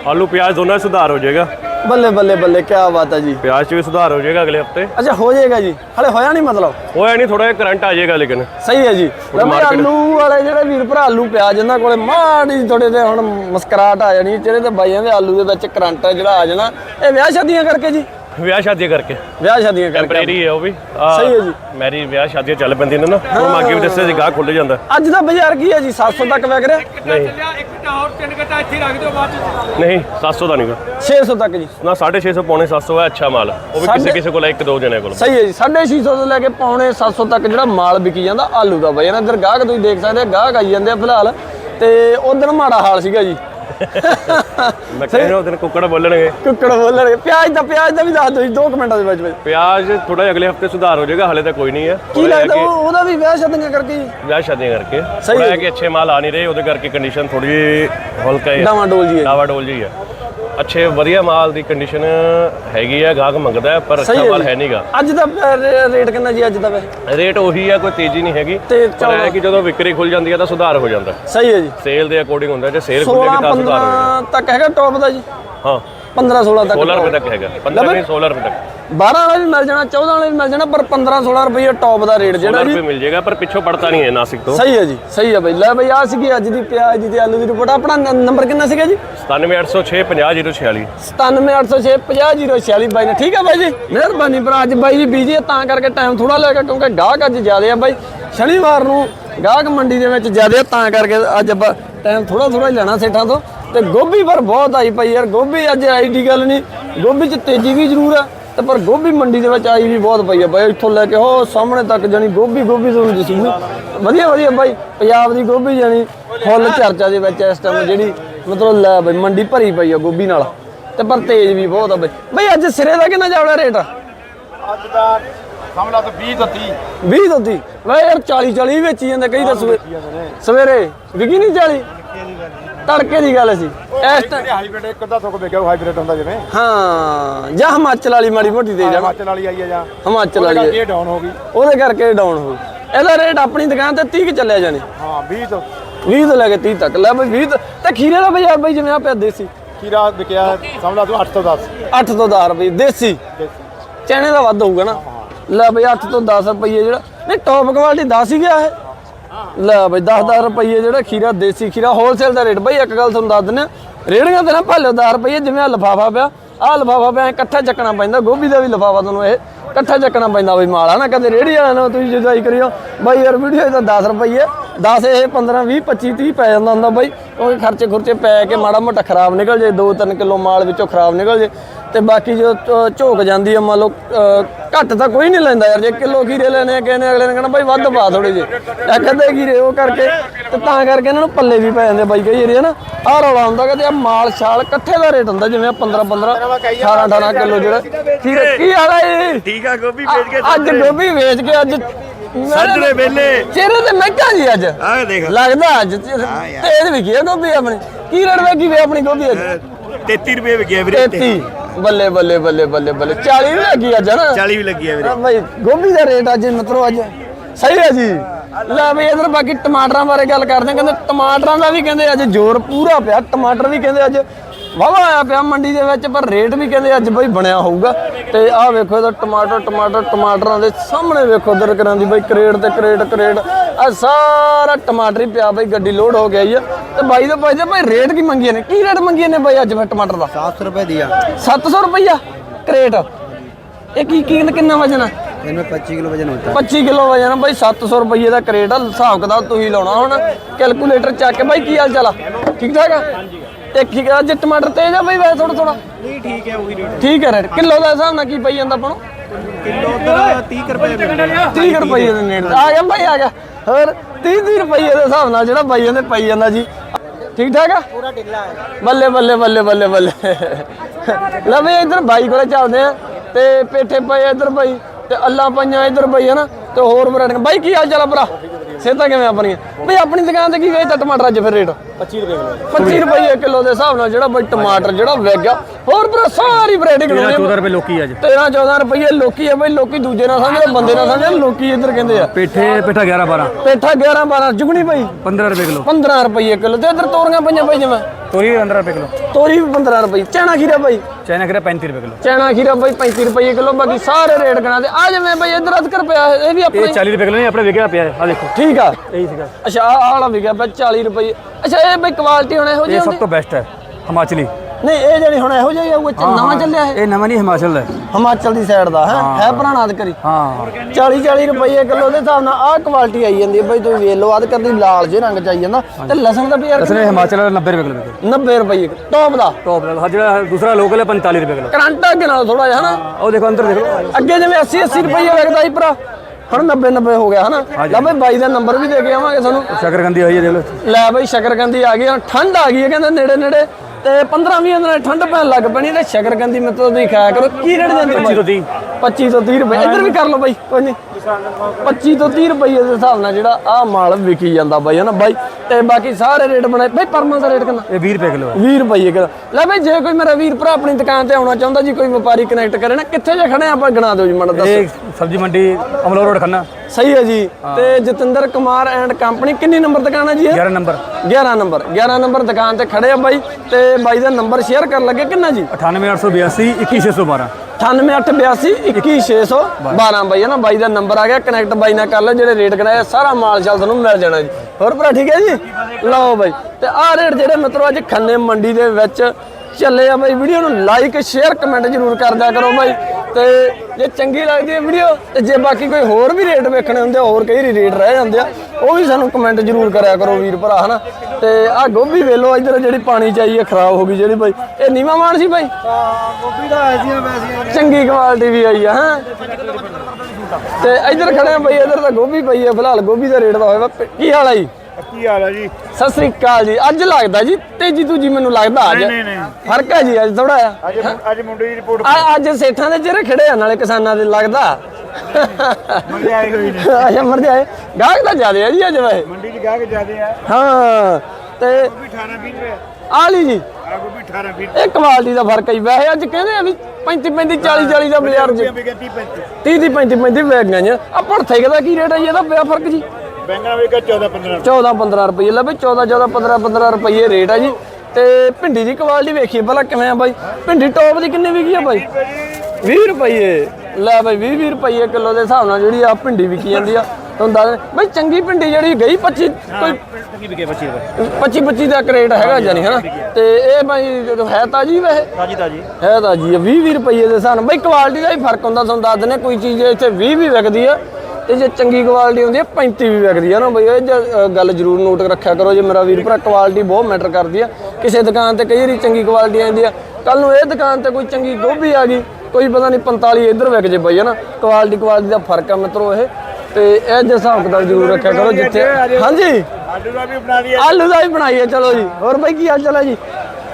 ਆਲੂ ਪਿਆਜ਼ ਦੋਨਾਂ ਸੁਧਾਰ ਹੋ ਜਾਏਗਾ। ਬੱਲੇ ਬੱਲੇ ਬੱਲੇ ਕੀ ਬਾਤ ਹੈ ਜੀ। ਪਿਆਜ਼ 'ਚ ਵੀ ਸੁਧਾਰ ਹੋ ਜਾਏਗਾ ਅਗਲੇ ਹਫ਼ਤੇ। ਅੱਛਾ ਹੋ ਜਾਏਗਾ ਜੀ। ਹਲੇ ਹੋਇਆ ਨਹੀਂ ਮਤਲਬ? ਹੋਇਆ ਨਹੀਂ ਥੋੜਾ ਜਿਹਾ ਕਰੰਟ ਆ ਜਾਏਗਾ ਲੇਕਿਨ। ਸਹੀ ਹੈ ਜੀ। ਆਲੂ ਵਾਲੇ ਜਿਹੜੇ ਵੀਰ ਭਰਾ ਆਲੂ ਪਿਆਜ਼ ਇਹਨਾਂ ਕੋਲੇ ਮਾੜੀ ਥੋੜੇ ਤੇ ਹੁਣ ਮੁਸਕਰਾਹਟ ਆ ਜਾਣੀ। ਚਿਹਰੇ ਤੇ ਬਾਈਆਂ ਦੇ ਆਲੂ ਦੇ ਵਿੱਚ ਕਰੰਟ ਜਿਹੜਾ ਆ ਜਾਣਾ ਇਹ ਵਿਆਹ ਸ਼ਾਦੀਆਂ ਕਰਕੇ ਜੀ। ਵਿਆਹ ਸ਼ਾਦੀਆਂ ਕਰਕੇ। ਵਿਆਹ ਸ਼ਾਦੀਆਂ ਕਰਕੇ ਟੈਂਪਰੇਰੀ ਹੈ ਉਹ ਵੀ। ਆਹ, ਸਹੀ ਹੈ ਜੀ। ਮੈਰੀ ਵਿਆਹ ਸ਼ਾਦੀਆਂ ਚੱਲ ਪੈਂਦੀਆਂ ਨੇ ਨਾ। ਹੁਣ ਮੈਂ ਅੱਗੇ ਵੀ ਦੱਸਿਆ ਸੀ ਗਾਹ ਖੁੱਲ ਜਾਂਦਾ। ਅੱਜ ਦਾ ਬਾਜ਼ਾਰ ਕੀ ਹੈ ਜੀ? 700 ਤੱਕ ਵਿਕ ਰਿਹਾ? ਨਹੀਂ। ਨਹੀਂ 700 ਦਾ ਨਹੀਂਗਾ 600 ਤੱਕ ਜੀ। ਨਾ 650 ਪੌਣੇ 700 ਹੈ ਅੱਛਾ ਮਾਲ। ਉਹ ਵੀ ਕਿਸੇ ਸਾਢੇ- ਕਿਸੇ ਕੋਲ ਇੱਕ ਦੋ ਜਣੇ ਕੋਲ। ਸਹੀ ਹੈ ਜੀ। 650 ਤੋਂ ਲੈ ਕੇ ਪੌਣੇ 700 ਤੱਕ ਜਿਹੜਾ ਮਾਲ ਵਿਕੀ ਜਾਂਦਾ ਆਲੂ ਦਾ ਬਈ ਇਹਨਾਂ ਇੱਧਰ ਗਾਹਕ ਤੁਸੀਂ ਦੇਖ ਸਕਦੇ ਆ ਗਾਹਕ ਆਈ ਜਾਂਦੇ ਆ ਫਿਲਹਾਲ। ਤੇ ਉਦੋਂ ਮਾੜਾ ਹਾਲ ਸੀਗਾ ਜੀ। ਮੈਂ ਕਹਿੰਦਾ ਉਹ ਦਿਨ ਕੁੱਕੜ ਬੋਲਣਗੇ। ਕੁੱਕੜ ਬੋਲਣਗੇ। ਪਿਆਜ਼ ਦਾ ਪਿਆਜ਼ ਦਾ ਵੀ ਦੱਸ ਦਿਓ ਜੀ 2 ਮਿੰਟਾਂ ਦੇ ਵਿੱਚ ਵਿੱਚ। ਪਿਆਜ਼ ਥੋੜਾ ਅਗਲੇ ਹਫ਼ਤੇ ਸੁਧਾਰ ਹੋ ਜਾਏਗਾ ਹਲੇ ਤਾਂ ਕੋਈ ਨਹੀਂ ਹੈ। ਕੀ ਲੱਗਦਾ ਉਹ- ਉਹਦਾ ਵੀ ਵਿਆਹ ਸ਼ਾਦੀਆਂ ਕਰਕੇ ਵਿਆਹ ਸ਼ਾਦੀਆਂ ਕਰਕੇ। ਸਹੀ ਹੈ। ਕਿ ਅੱਛੇ ਮਾਲ ਆ ਨਹੀਂ ਰਹੇ ਉਹਦੇ ਕਰਕੇ ਕੰਡੀਸ਼ਨ ਥੋੜੀ ਹਲਕਾ ਹੈ ਡਾਵਾਂ ਡੋਲ ਜੀ ਹੈ। ਡਾਵਾ ਡੋਲ ਜੀ ਹੈ ਅੱਛੇ ਵਧੀਆ ਮਾਲ ਦੀ ਕੰਡੀਸ਼ਨ ਹੈਗੀ ਹੈ ਗਾਹਕ ਮੰਗਦਾ ਹੈ ਪਰ ਅੱਛਾ ਮਾਲ ਹੈ ਹੈ। ਨਹੀਂਗਾ ਅੱਜ ਦਾ ਰੇਟ ਕਿੰਨਾ ਜੀ ਅੱਜ ਦਾ ਰੇਟ ਉਹੀ ਹੈ ਕੋਈ ਤੇਜ਼ੀ ਨਹੀਂ ਹੈਗੀ। ਤੇ ਪਰ ਇਹ ਕਿ ਜਦੋਂ ਵਿਕਰੀ ਖੁੱਲ ਜਾਂਦੀ ਹੈ ਤਾਂ ਸੁਧਾਰ ਹੋ ਜਾਂਦਾ। ਸਹੀ ਹੈ ਜੀ। ਸੇਲ ਦੇ ਅਕੋਰਡਿੰਗ ਹੁੰਦਾ ਜੇ ਸੇਲ 16 ਖੁੱਲੇਗੀ ਤਾਂ ਸੁਧਾਰ ਹੋ ਜਾਂਦਾ। 15 ਤੱਕ ਹੈਗਾ ਟੌਪ ਦਾ ਜੀ। ਹਾਂ। 15 16 ਤੱਕ 16 top। ਰੁਪਏ ਤੱਕ ਹੈਗਾ। 15 ਨਹੀਂ 16 ਰੁਪਏ ਤੱਕ। 12 ਵਾਲਾ ਵੀ ਮਿਲ ਜਾਣਾ 14 ਵਾਲਾ ਵੀ ਮਿਲ ਜਾਣਾ ਪਰ 15 16 ਰੁਪਏ ਟੌਪ ਦਾ ਰੇਟ 16 ਜਿਹੜਾ ਜੀ। ਰੁਪਏ ਮਿਲ ਜਾਏਗਾ ਪਰ ਪਿੱਛੋਂ ਪੜਤਾ ਨਹੀਂ ਹੈ ਨਾਸਿਕ ਤੋਂ। ਸਹੀ ਹੈ ਜੀ ਸਹੀ ਹੈ ਬਈ। ਲੈ ਬਈ ਆ ਸੀਗੀ ਅੱਜ ਦੀ ਪਿਆਜ਼ ਦੀ ਤੇ ਆਲੂ ਦੀ ਰਿਪੋਰਟ ਆਪਣਾ ਨੰਬਰ ਕਿੰਨਾ ਸੀਗਾ ਜੀ? 97806 50046 97806 ਬਾਈ ਨੇ। ਠੀਕ ਹੈ ਬਾਈ ਜੀ ਮਿਹਰਬਾਨੀ ਭਰਾ ਅੱਜ ਬਾਈ ਜੀ ਬੀਜੀ ਤਾਂ ਕਰਕੇ ਟਾਈਮ ਥੋੜਾ ਲੱਗਾ ਕਿਉਂਕਿ ਗਾਹਕ ਅੱਜ ਜ਼ਿਆਦੇ ਆ ਬਾਈ। ਸ਼ਨੀਵਾਰ ਨੂੰ ਗਾਹਕ ਮੰਡੀ ਦੇ ਵਿੱਚ ਜ਼ਿਆਦੇ ਆ ਤਾਂ ਕਰਕੇ ਅੱਜ ਆਪਾਂ ਟਾਈਮ ਥੋੜਾ ਥੋੜਾ ਹੀ ਲੈਣਾ ਸੇਠਾਂ ਤੋਂ। ਤੇ ਗੋਭੀ ਪਰ ਬਹੁਤ ਆਈ ਪਈ ਯਾਰ ਗੋਭੀ ਅੱਜ ਆਈਡੀ ਗੱਲ ਨਹੀਂ। ਗੋਭੀ 'ਚ ਤੇਜ਼ੀ ਵੀ ਜ਼ਰੂਰ ਆ। ਤੇ ਪਰ ਗੋਭੀ ਮੰਡੀ ਦੇ ਵਿੱਚ ਆਈ ਵੀ ਬਹੁਤ ਪਈ ਆ ਬਾਈ ਇੱਥੋਂ ਲੈ ਕੇ ਉਹ ਸਾਹਮਣੇ ਤੱਕ ਜਾਨੀ ਗੋਭੀ ਗੋਭੀ ਤੁਹਾਨੂੰ ਦਿਸੂਗੀ ਵਧੀਆ ਵਧੀਆ ਬਾਈ ਪੰਜਾਬ ਦੀ ਗੋਭੀ ਜਾਨੀ ਫੁੱਲ ਚਰਚਾ ਦੇ ਵਿੱਚ ਇਸ ਟਾਈਮ ਜਿਹੜੀ ਮਤਲਬ ਲੈ ਬਈ ਮੰਡੀ ਭਰੀ ਪਈ ਆ ਗੋਭੀ ਨਾਲ। ਤੇ ਪਰ ਤੇਜ਼ ਵੀ ਬਹੁਤ ਆ ਬਈ। ਬਈ ਅੱਜ ਸਿਰੇ ਦਾ ਕਿੰਨਾ ਜਾਵੜਾ ਰੇਟ ਆ? ਅੱਜ ਦਾ ਸਮਲਾ ਤਾਂ 20 ਤੋਂ 30 20 ਤੋਂ 30 ਵੇ ਯਾਰ 40 40 ਵੇਚੀ ਜਾਂਦੇ ਕਈ ਤਾਂ ਸਵੇ- ਸਵੇਰੇ ਵਿਕੀ ਨਹੀਂ 40 ਤੜਕੇ ਦੀ ਗੱਲ ਸੀ। ਇਸ ਟਾਈਮ ਹਾਈਬ੍ਰਿਡ ਇੱਕ ਅੱਧਾ ਸੁੱਕ ਵੇਖਿਆ ਹਾਈਬ੍ਰਿਡ ਹੁੰਦਾ ਜਿਵੇਂ। ਹਾਂ ਜਾਂ ਹਿਮਾਚਲ ਵਾਲੀ ਮਾੜੀ ਮੋਟੀ ਦੇ ਜਾਣਾ ਹਿਮਾਚਲ ਵਾਲੀ ਆਈ ਆ ਜਾਂ ਹਿਮਾਚਲ ਵਾਲੀ ਇਹ ਡਾਊਨ ਹੋ ਗਈ। ਉਹਦੇ ਕਰਕੇ ਡਾਊਨ ਹੋ ਗਈ। ਇਹਦਾ ਰੇਟ ਆਪਣੀ ਦੁਕਾਨ ਤੇ 30 ਕਿ ਚੱਲਿਆ ਜਾਣੇ। ਹਾਂ 20 ਤੋਂ 20 ਤੋਂ ਲੈ ਕੇ 30 ਤੱਕ। ਲੈ ਬਈ 20 ਤੋਂ ਖੀਰੇ ਦਾ ਬਾਜ਼ਾਰ ਬਈ ਜਿਵੇਂ ਆ ਪਿਆ ਦੇਸੀ। ਖੀਰਾ ਵਿਕਿਆ ਸਮਲਾ ਤੂੰ 8 ਤੋਂ 10 8 ਤੋਂ 10 ਰੁਪਏ ਦੇਸੀ। ਚਣੇ ਦਾ ਵੱਧ ਹੋਊਗਾ ਨਾ। ਲੈ ਬਈ 8 ਤੋਂ 10 ਰੁਪਏ ਜਿਹੜਾ ਨਹੀਂ ਟੌਪ ਕੁਆਲਿਟੀ 10 ਹੀ ਗਿਆ ਇਹ। ਲੈ ਬਈ 10-10 ਰੁਪਏ ਜਿਹੜਾ ਖੀਰਾ ਦੇਸੀ ਖੀਰਾ ਹੋਲਸੇਲ ਦਾ ਰੇਟ ਬਈ ਇੱਕ ਗੱਲ ਤੁਹਾਨੂੰ ਦੱਸ ਦਿੰਦੇ ਹਾਂ, ਰੇਹੜੀਆਂ ਤੇ ਨਾ ਭਾਲਿਓ 10 ਰੁਪਏ ਜਿਵੇਂ ਆ ਲਫਾਫਾ ਪਿਆ ਆਹ ਲਫਾਫਾ ਪਿਆ ਇਕੱਠਾ ਚੱਕਣਾ ਪੈਂਦਾ ਗੋਭੀ ਦਾ ਵੀ ਲਫਾਫਾ ਤੁਹਾਨੂੰ ਇਹ ਇਕੱਠਾ ਚੱਕਣਾ ਪੈਂਦਾ ਬਈ ਮਾਲ ਹਨਾ? ਕਦੇ ਰੇਹੜੀ ਵਾਲਿਆਂ ਨੂੰ ਤੁਸੀਂ ਜੁਦਾਈ ਕਰਿਓ। ਬਾਈ ਯਾਰ ਵੀਡੀਓ ਦਾ 10 ਰੁਪਏ 10 ਇਹ 15 20 25 30 ਪੈ ਜਾਂਦਾ ਹੁੰਦਾ ਬਾਈ। ਕਿਉਂਕਿ ਖਰਚੇ ਖੁਰਚੇ ਪੈ ਕੇ ਮਾੜਾ ਮੋਟਾ ਖਰਾਬ ਨਿਕਲ ਜੇ 2-3 ਕਿਲੋ ਮਾਲ ਵਿੱਚੋਂ ਖਰਾਬ ਨਿਕਲ ਜੇ। ਤੇ ਬਾਕੀ ਜੋ ਝੋਕ ਜਾਂਦੀ ਆ ਮੰਨ ਲਓ ਘੱਟ ਤਾਂ ਕੋਈ ਨਹੀਂ ਲੈਂਦਾ ਯਾਰ। ਜੇ ਕਿਲੋ ਖੀਰੇ ਲੈਣੇ ਆ ਕਹਿੰਦੇ ਅਗਲੇ ਨੇ ਕਹਿਣਾ ਬਾਈ ਵੱਧ ਪਾ ਥੋੜੇ ਜੇ ਇਹ ਕਹਿੰਦੇ ਖੀਰੇ ਉਹ ਕਰਕੇ ਤੇ ਤਾਂ ਕਰਕੇ ਇਹਨਾਂ ਨੂੰ ਪੱਲੇ ਵੀ ਪੈ ਜਾਂਦੇ ਬਾਈ ਕਈ ਏਰੀਆ ਨਾ ਆਹ ਰੌਲਾ ਹੁੰਦਾ ਕਿ ਆ ਮਾਲ ਛਾਲ ਇਕੱਠੇ ਦਾ ਰੇਟ ਹੁੰਦਾ ਜਿਵੇਂ 15 15 18 18 ਕਿਲੋ ਜਿਹੜਾ। ਖੀਰੇ। ਕੀ ਹਾਲ ਹੈ ਠੀਕ ਆ ਗੋਭੀ ਵੇਚ ਕੇ ਅੱਜ ਗੋਭੀ ਵੇਚ ਕੇ ਅੱਜ ਸਾਜਰੇ ਵੇਲੇ। ਚਿਹਰੇ ਤੇ ਮਹਿਕਾ ਜੀ ਅੱਜ। ਆਹ ਦੇਖ। ਲੱਗਦਾ ਅੱਜ ਤੇਜ਼ ਵਿਕੀ ਆ ਗੋਭੀ ਆਪਣੀ। ਕੀ ਰੇਟ ਵੇਗੀ ਵੇ ਆਪਣੀ ਗੋਭੀ ਅੱਜ? 33 ਰੁਪਏ ਵਿਕਿਆ ਵੀਰੇ। 33 ਬੱਲੇ ਬੱਲੇ ਬੱਲੇ ਬੱਲੇ ਬੱਲੇ। 40 ਵੀ ਲੱਗੀ ਅੱਜ ਨਾ 40 ਵੀ ਲੱਗੀ ਆ ਵੀਰੇ। ਭਾਈ ਗੋਭੀ ਦਾ ਰੇਟ ਅੱਜ ਮਿੱਤਰੋ ਅੱਜ। ਸਹੀ ਹੈ ਜੀ। ਲੈ ਬਈ ਇਧਰ ਬਾਕੀ ਟਮਾਟਰਾਂ ਬਾਰੇ ਗੱਲ ਕਰਦੇ ਕਹਿੰਦੇ ਟਮਾਟਰਾਂ ਦਾ ਵੀ ਕਹਿੰਦੇ ਅੱਜ ਜ਼ੋਰ ਪੂਰਾ ਪਿਆ। ਟਮਾਟਰ ਵੀ ਕਹਿੰਦੇ ਅੱਜ ਵਾਵਾ ਆਇਆ ਪਿਆ ਮੰਡੀ ਦੇ ਵਿੱਚ ਪਰ ਰੇਟ ਵੀ ਕਹਿੰਦੇ ਅੱਜ ਬਈ ਬਣਿਆ ਹੋਊਗਾ। ਤੇ ਆਹ ਵੇਖੋ ਇਹਦਾ ਟਮਾਟਰ ਟਮਾਟਰ ਟਮਾਟਰਾਂ ਦੇ ਸਾਹਮਣੇ ਵੇਖੋ ਦਰਕਰਾਂ ਦੀ ਬਈ ਕਰੇਟ ਤੇ ਕਰੇਟ ਕਰੇਟ। ਆ ਸਾਰਾ ਟਮਾਟਰ ਹੀ ਪਿਆ ਬਈ ਗੱਡੀ ਲੋਡ ਹੋ ਗਈ ਆ। ਤੇ ਬਾਈ ਦਾ ਭਾਈ ਭਾਈ ਰੇਟ ਕੀ ਮੰਗੀਆਂ ਨੇ? ਕੀ ਰੇਟ ਮੰਗੀਆਂ ਨੇ ਬਾਈ ਅੱਜ ਫਿਰ ਟਮਾਟਰ ਦਾ? 700 ਰੁਪਏ ਦੀ ਆ। 700 ਰੁਪਈਆ ਕਰੇਟ। ਇਹ ਕੀ ਕੀ ਕਿੰਨਾ ਵਜਨ ਆ? ਇਹਨੂੰ 25 ਕਿਲੋ ਵਜਨ ਹੁੰਦਾ 25 ਕਿਲੋ ਵਜਨ ਬਾਈ 700 ਰੁਪਏ ਦਾ ਕਰੇਟ ਆ। ਹਿਸਾਬ ਕਿਤਾਬ ਤੁਸੀਂ ਲਾਉਣਾ ਹੁਣ ਕੈਲਕੂਲੇਟਰ ਚੱਕ ਕੇ। ਬਾਈ ਕੀ ਹਾਲ ਚਾਲ ਠੀਕ ਠਾਕ ਆ? ਤੇ ਕੀ ਅੱਜ ਟਮਾਟਰ ਤੇਜ਼ ਆ ਬਾਈ ਵੈਸੇ ਥੋੜਾ ਥੋੜਾ ਨਹੀਂ ਠੀਕ ਹੈ ਉਹੀ ਰੇਟ। ਠੀਕ ਹੈ ਰੇਟ। ਕਿਲੋ ਦਾ ਹਿਸਾਬ ਨਾਲ ਕੀ ਪਈ ਜਾਂਦਾ ਆਪਾਂ ਨੂੰ? ਕਿਲੋ ਉਧਰ 30 ਰੁਪਏ ਮਿਲਦਾ 30 ਰੁਪਏ ਦੇ ਨੇੜੇ। ਆ ਗਿਆ ਬਾਈ ਆ ਗਿਆ। ਹੋਰ 30 30 ਰੁਪਏ ਦੇ ਹਿਸਾਬ ਨਾਲ ਜਿਹੜਾ ਬਾਈ ਜਾਂਦੇ ਪਈ ਜਾਂਦਾ ਜੀ। ਠੀਕ ਠਾਕ ਆ? ਪੂਰਾ ਟਿਕਲਾ ਬੱਲੇ ਬੱਲੇ ਬੱਲੇ ਬੱਲੇ ਬੱਲੇ। ਲੈ ਬਈ ਇੱਧਰ ਬਾਈ ਕੋਲੇ ਚੱਲਦੇ ਆ ਤੇ ਪੇਠੇ ਪਏ ਇੱਧਰ ਬਾਈ ਤੇ ਅੱਲਾ ਪਈਆਂ ਇੱਧਰ ਬਾਈ ਹਨਾ? ਤੇ ਹੋਰ ਵਰਾਈਟੀਆਂ ਬਾਈ ਕੀ ਹਾਲ ਚਾਲ ਆ ਭਰਾ? ਸਿਹਤਾਂ ਕਿਵੇਂ ਆਪਣੀਆਂ? ਬਈ ਆਪਣੀ ਦੁਕਾਨ ਤੇ ਕੀ ਵੇਚਦਾ ਟਮਾਟਰ ਅੱਜ ਫਿਰ ਰੇਟ? 25 ਰੁਪਏ 25 ਰੁਪਏ ਕਿਲੋ ਦੇ ਹਿਸਾਬ ਨਾਲ ਜਿਹੜਾ ਬਈ ਟਮਾਟਰ ਜਿਹੜਾ ਵਿਕ ਗਿਆ ਹੋਰ ਭਰਾ ਸਾਰੀ ਵੈਰਾਈਟੀ ਕਿਲੋਨੇ 14 ਰੁਪਏ ਲੋਕੀ ਅੱਜ। 13 14 ਰੁਪਏ ਲੋਕੀ ਆ ਬਈ ਲੋਕੀ ਦੂਜੇ ਨਾਲ ਸਮਝਦੇ ਬੰਦੇ ਨਾਲ ਸਮਝਦੇ ਲੋਕੀ ਇੱਧਰ ਕਹਿੰਦੇ ਆ। ਪੇਠੇ ਪੇਠਾ 11 12 ਪੇਠਾ 11 12 ਜੁਗਣੀ ਪਈ 15 ਰੁਪਏ ਕਿਲੋ। 15 ਰੁਪਏ ਕਿਲੋ ਤੇ ਇੱਧਰ ਤੋਰੀਆਂ ਪਈਆਂ ਪਈ ਜਿਵੇਂ। ਤੋਰੀ 15 ਰੁਪਏ ਕਿਲੋ। ਤੋਰੀ ਵੀ 15 ਰੁਪਏ ਚਣਾ ਖੀਰਾ ਬਾਈ। ਚਾਈਨਾ ਕਿਹੜਾ 35 ਰੁਪਏ ਕਿਲੋ। ਚਣਾ ਖੀਰਾ ਬਾਈ 35 ਰੁਪਏ ਕਿਲੋ ਬਾਕੀ ਸਾਰੇ ਰੇਟ ਗਣਾ ਦੇ ਆ ਜਿਵੇਂ ਬਾਈ ਇੱਧਰ ਅਧਕਰ ਪਿਆ ਇਹ ਇਹ ਵੀ ਇਹ ਆਪਣੇ 40 ਰੁਪਏ ਕਿਲੋ ਨਹੀਂ ਆਪਣੇ ਵਿਕਿਆ ਪਿਆ ਆ ਦੇਖੋ। ਠੀਕ ਆ। ਇਹੀ ਸੀਗਾ। ਅੱਛਾ ਆਹ ਵਾਲਾ ਵੀ ਗਿਆ ਪਿਆ 40 ਰੁਪਏ। ਅੱਛਾ ਇਹ ਬਈ ਕੁਆਲਿਟੀ ਹੁਣ ਇਹੋ ਜਿਹੀ ਇਹ ਸਭ ਤੋਂ ਬੈਸਟ ਹੈ ਹਿਮਾਚਲੀ। ਨਹੀਂ ਇਹ ਜਿਹੜੀ ਹੁਣ ਇਹੋ ਜਿਹੀ ਆਊਗਾ ਚ- ਨਵਾਂ ਚੱਲਿਆ ਇਹ? ਇਹ ਨਵਾਂ ਨਹੀਂ ਹਿਮਾਚਲ ਦਾ ਹੈ। ਹਿਮਾਚਲ ਦੀ ਸਾਈਡ ਦਾ ਹੈ? ਹੈ ਪੁਰਾਣਾ ਅਧਕਰੀ ਹਾਂ। 40 40 ਰੁਪਏ ਕਿਲੋ ਦੇ ਹਿਸਾਬ ਨਾਲ ਆਹ ਕੁਆਲਿਟੀ ਆਈ ਜਾਂਦੀ ਹੈ। ਬਈ ਤੁਸੀਂ ਵੇਖ ਲਓ ਅਧਕਰ ਦੀ ਲਾਲ ਜੇ ਰੰਗ ਚ ਆਈ ਜਾਂਦਾ। ਤੇ ਲਸਣ ਦਾ ਵੀ ਯਾਰ ਅਸਲੇ ਹਿਮਾਚਲ ਦਾ 90 ਰੁਪਏ ਕਿਲੋ ਵਿਕਿਆ 90 ਰੁਪਏ ਟੌਪ ਦਾ? ਟੌਪ ਦਾ। ਜਿਹੜਾ ਦੂਸਰਾ ਲੋਕਲ ਹੈ 45 ਰੁਪਏ ਕਿਲੋ। ਕਰੰਟ ਅੱਗੇ ਨਾਲ ਥੋੜਾ ਜਿਹਾ ਹਨਾ? ਉਹ ਦੇਖੋ ਅੰਦਰ ਦੇਖੋ। ਅੱਗੇ ਜਿਵੇਂ 80 80 ਰੁਪਏ ਵਿਕਦਾ ਸੀ ਭਰਾ। ਹੁਣ 90 90 ਹੋ ਗਿਆ ਹਨਾ? ਲੈ ਬਈ ਬਾਈ ਦਾ ਨੰਬਰ ਵੀ ਦੇ ਕੇ ਆਵਾਂਗੇ ਤੁਹਾਨੂੰ। ਸ਼ਕਰਕੰਦੀ ਹੋਈ ਹੈ ਦੇਖ ਲਓ। ਲੈ ਬਈ ਸ਼ਕਰਕੰਦੀ ਆ ਗਈ ਹੁਣ ਠੰਡ ਆ ਗਈ ਹੈ ਕਹਿੰਦੇ ਨੇੜੇ ਨੇੜੇ ਤੇ 15 20 ਦਿਨਾਂ ਠੰਡ ਪੈਣ ਲੱਗ ਪੈਣੀ ਤੇ ਸ਼ਕਰਕੰਦੀ ਮਤਲਬ ਤੁਸੀਂ ਖਾਇਆ ਕਰੋ। ਕੀ ਰੇਟ ਜਾਂਦੀ 25 ਤੋਂ 30 25 ਤੋਂ 30 ਰੁਪਏ। ਇੱਧਰ ਵੀ ਕਰ ਲਓ ਬਾਈ ਕੋਈ ਨਹੀਂ। 25 ਤੋਂ 30 ਰੁਪਏ ਦੇ ਹਿਸਾਬ ਨਾਲ ਜਿਹੜਾ ਆ ਮਾਲ ਵਿਕੀ ਜਾਂਦਾ ਬਾਈ ਹਨਾ ਬਾਈ? ਤੇ ਬਾਕੀ ਸਾਰੇ ਰੇਟ ਬਣਾਏ। ਬਾਈ ਪਰਮਲ ਦਾ ਰੇਟ ਕਿੰਨਾ? ਇਹ 20 ਰੁਪਏ ਕਿਲੋ ਹੈ। 20 ਰੁਪਏ ਕਿਲੋ। ਲੈ ਬਈ ਜੇ ਕੋਈ ਮੇਰਾ ਵੀਰ ਭਰਾ ਆਪਣੀ ਦੁਕਾਨ ਤੇ ਆਉਣਾ ਚਾਹੁੰਦਾ ਜੀ ਕੋਈ ਵਪਾਰੀ ਕਨੈਕਟ ਕਰੇ ਨਾ ਕਿੱਥੇ ਜੇ ਖੜੇ ਆਪਾਂ ਗਣਾ ਦਿਓ ਜੀ ਮਨ ਦੱਸੋ ਇਹ ਸਬਜ਼ੀ ਮੰਡੀ ਅਮਲੋਹ ਰੋਡ ਖੰਨਾ। ਸਹੀ ਹੈ ਜੀ। ਤੇ ਜਤਿੰਦਰ ਕੁਮਾਰ ਐਂਡ ਕੰਪਨੀ ਕਿੰਨੀ ਨੰਬਰ ਦੁਕਾਨ ਹੈ ਜੀ ਇਹ? 11 ਨੰਬਰ। 11 ਨੰਬਰ। 11 ਨੰਬਰ ਦੁਕਾਨ ਤੇ ਖੜੇ ਆ ਬਾਈ। ਤੇ ਬਾਈ ਦਾ ਨੰਬਰ ਸ਼ੇਅਰ ਕਰਨ ਲੱਗੇ ਕਿੰਨਾ ਜੀ? 98882 21612 9882 21612 ਬਾਈ ਹੈ ਨਾ ਬਾਈ ਦਾ ਨੰਬਰ ਆ ਗਿਆ ਕਨੈਕਟ ਬਾਈ ਨਾਲ ਕਰ ਲੈ ਜਿਹੜੇ ਰੇਟ ਕਰਾਇਆ ਸਾਰਾ ਮਾਲ ਚੱਲ ਤੁਹਾਨੂੰ ਮਿਲ ਜਾਣਾ ਜੀ। ਹੋਰ ਭਰਾ ਠੀਕ ਹੈ ਜੀ? ਲਓ ਬਾਈ ਤੇ ਆਹ ਰੇਟ ਜਿਹੜੇ ਮਿੱਤਰੋ ਅੱਜ ਖੰਨੇ ਮੰਡੀ ਦੇ ਵਿੱਚ ਚੱਲੇ ਆ ਬਾਈ। ਵੀਡੀਓ ਨੂੰ ਲਾਈਕ ਸ਼ੇਅਰ ਕਮੈਂਟ ਜ਼ਰੂਰ ਕਰ ਦਿਆ ਕਰੋ ਬਾਈ। ਤੇ ਜੇ ਚੰਗੀ ਲੱਗਦੀ ਹੈ ਵੀਡੀਓ ਤੇ ਜੇ ਬਾਕੀ ਕੋਈ ਹੋਰ ਵੀ ਰੇਟ ਵੇਖਣੇ ਹੁੰਦੇ ਆ, ਹੋਰ ਕਈ ਰੇਟ ਰਹਿ ਜਾਂਦੇ ਆ ਉਹ ਵੀ ਸਾਨੂੰ ਕਮੈਂਟ ਜ਼ਰੂਰ ਕਰਿਆ ਕਰੋ ਵੀਰ ਭਰਾ ਹਨਾ? ਤੇ ਆਹ ਗੋਭੀ ਵੇਲੋ ਇੱਧਰ ਜਿਹੜੀ ਪਾਣੀ ਚਾਈ ਹੈ ਖਰਾਬ ਹੋ ਗਈ ਜਿਹੜੀ ਬਾਈ। ਇਹ ਨੀਵਾ ਮਾਨ ਸੀ ਬਾਈ? ਗੋਭੀ ਦਾ ਐਸੀਆਂ ਵੈਸੀਆਂ ਚੰਗੀ ਕੁਆਲਿਟੀ ਵੀ ਆਈ ਆ ਹਾਂ? ਤੇ ਇੱਧਰ ਖੜੇ ਆ ਬਈ ਇੱਧਰ ਤਾਂ ਗੋਭੀ ਪਈ ਹੈ ਫਿਲਹਾਲ ਗੋਭੀ ਦਾ ਰੇਟ ਦਾ ਹੋਇਆ ਕੀ ਹਾਲ ਆ ਜੀ ਕੀ ਹਾਲ ਹੈ ਜੀ? ਸਤਿ ਸ੍ਰੀ ਅਕਾਲ ਜੀ। ਅੱਜ ਲੱਗਦਾ ਜੀ ਤੇਜੀ ਤੂਜੀ ਮੈਨੂੰ ਲੱਗਦਾ ਅੱਜ। ਨਹੀਂ, ਨਹੀਂ। ਫ਼ਰਕ ਹੈ ਜੀ ਅੱਜ ਥੋੜਾ ਆ ਅੱਜ ਅੱਜ ਮੁੰਡੇ ਦੀ ਰਿਪੋਰਟ ਆ- ਅੱਜ ਸੇਠਾਂ ਦੇ ਜਿਹੜੇ ਖੜੇ ਆ ਨਾਲੇ ਕਿਸਾਨਾਂ ਦੇ ਲੱਗਦਾ। ਮੰਡੀ ਆਈ ਹੋਈ ਨੇ। ਅੱਛਾ ਮਰ ਜਾਏ ਗਾਹਕ ਤਾਂ ਜ਼ਿਆਦੇ ਆ ਜੀ ਅੱਜ ਵੈਸੇ। ਮੰਡੀ 'ਚ ਗਾ ਕੇ ਜਾਂਦੇ ਆ। ਹਾਂ ਤੇ ਵੀ 18 20 ਰੁਪਏ ਆ ਲਈ ਜੀ। ਆ ਗੋਭੀ 18 20 ਇਹ ਕੁਆਲਿਟੀ ਦਾ ਫ਼ਰਕ ਹੈ ਜੀ। ਵੈਸੇ ਅੱਜ ਕਹਿੰਦੇ ਆ ਵੀ 35 35 40 40 ਦਾ ਬਾਜ਼ਾਰ ਵਿਕੇ 30 35 30 ਦੀ 35 35 ਵੇਚ ਗਈਆਂ। ਆ ਭੜਥੇ ਦਾ ਕੀ ਰੇਟ ਹੈ ਜੀ ਇਹਦਾ ਪਿਆ ਫ਼ਰਕ ਜੀ। ਬੈਂਗਣਾ ਵਿਕੇ 14 15 14 15 ਰੁਪਏ ਲੈ ਬਈ 14 14 15 15 ਰੁਪਏ ਰੇਟ ਆ ਜੀ। ਤੇ ਭਿੰਡੀ ਦੀ ਕੁਆਲਿਟੀ ਵੇਖੀਏ ਭਲਾ ਕਿਵੇਂ ਆ ਬਾਈ। ਭਿੰਡੀ ਟੌਪ ਦੀ ਕਿੰਨੇ ਵਿਕੀ ਆ ਬਾਈ? 20 ਰੁਪਏ। ਲੈ ਬਾਈ 20 20 ਰੁਪਏ ਕਿਲੋ ਦੇ ਹਿਸਾਬ ਨਾਲ ਜਿਹੜੀ ਆ ਭਿੰਡੀ ਵਿਕੀ ਜਾਂਦੀ ਆ। ਤੁਹਾਨੂੰ ਦੱਸ ਬਈ ਚੰਗੀ ਭਿੰਡੀ ਜਿਹੜੀ ਗਈ 25 ਕੋਈ ਕੀ ਵਿਕੇ 25 ਰੁਪਏ। 25 25 ਦਾ ਰੇਟ ਹੈਗਾ ਜਾਨੀ ਹਨਾ? ਤੇ ਇਹ ਬਾਈ ਜਦੋਂ ਹੈ ਤਾਜੀ ਵੈਸੇ? ਤਾਜੀ ਤਾਜੀ। ਹੈ ਤਾਂ ਜੀ 20 20 ਰੁਪਏ ਦੇ ਹਿਸਾਬ ਨਾਲ। ਬਈ ਕੁਆਲਿਟੀ ਦਾ ਹੀ ਫ਼ਰਕ ਹੁੰਦਾ ਤੁਹਾਨੂੰ ਦੱਸ ਦਿੰਦੇ ਕੋਈ ਚੀਜ਼ ਇੱਥੇ 20 ਵੀ ਵਿਕਦੀ ਆ। ਤੇ ਜੇ ਚੰਗੀ ਕੁਆਲਿਟੀ ਹੁੰਦੀ ਹੈ 35 ਵੀ ਵਿਕਦੀ ਆ ਨਾ ਬਈ ਇਹ ਗੱਲ ਜ਼ਰੂਰ ਨੋਟ ਰੱਖਿਆ ਕਰੋ ਜੇ ਮੇਰਾ ਵੀਰ ਭਰਾ ਕੁਆਲਿਟੀ ਬਹੁਤ ਮੈਟਰ ਕਰਦੀ ਆ। ਕਿਸੇ ਦੁਕਾਨ ਤੇ ਕਈ ਵਾਰੀ ਚੰਗੀ ਕੁਆਲਿਟੀ ਆਉਂਦੀ ਆ। ਕੱਲ ਨੂੰ ਇਹ ਦੁਕਾਨ ਤੇ ਕੋਈ ਚੰਗੀ ਗੋਭੀ ਆ ਗਈ ਕੋਈ ਪਤਾ ਨਹੀਂ 45 ਇੱਧਰ ਵਿਕ ਜੇ ਬਈ ਹਨਾ ਕੁਆਲਿਟੀ ਕੁਆਲਿਟੀ ਦਾ ਫ਼ਰਕ ਆ ਮਿੱਤਰੋ ਇਹ। ਤੇ ਇਹ ਜੇ ਹਿਸਾਬ ਕਿਤਾਬ ਜ਼ਰੂਰ ਰੱਖਿਆ ਕਰੋ ਜਿੱਥੇ ਹਾਂਜੀ? ਆਲੂ ਦਾ ਵੀ ਬਣਾ ਆਲੂ ਦਾ ਵੀ ਬਣਾਈਏ ਚਲੋ ਜੀ। ਹੋਰ ਬਈ ਕੀ ਹਾਲ ਚਾਲ ਹੈ ਜੀ?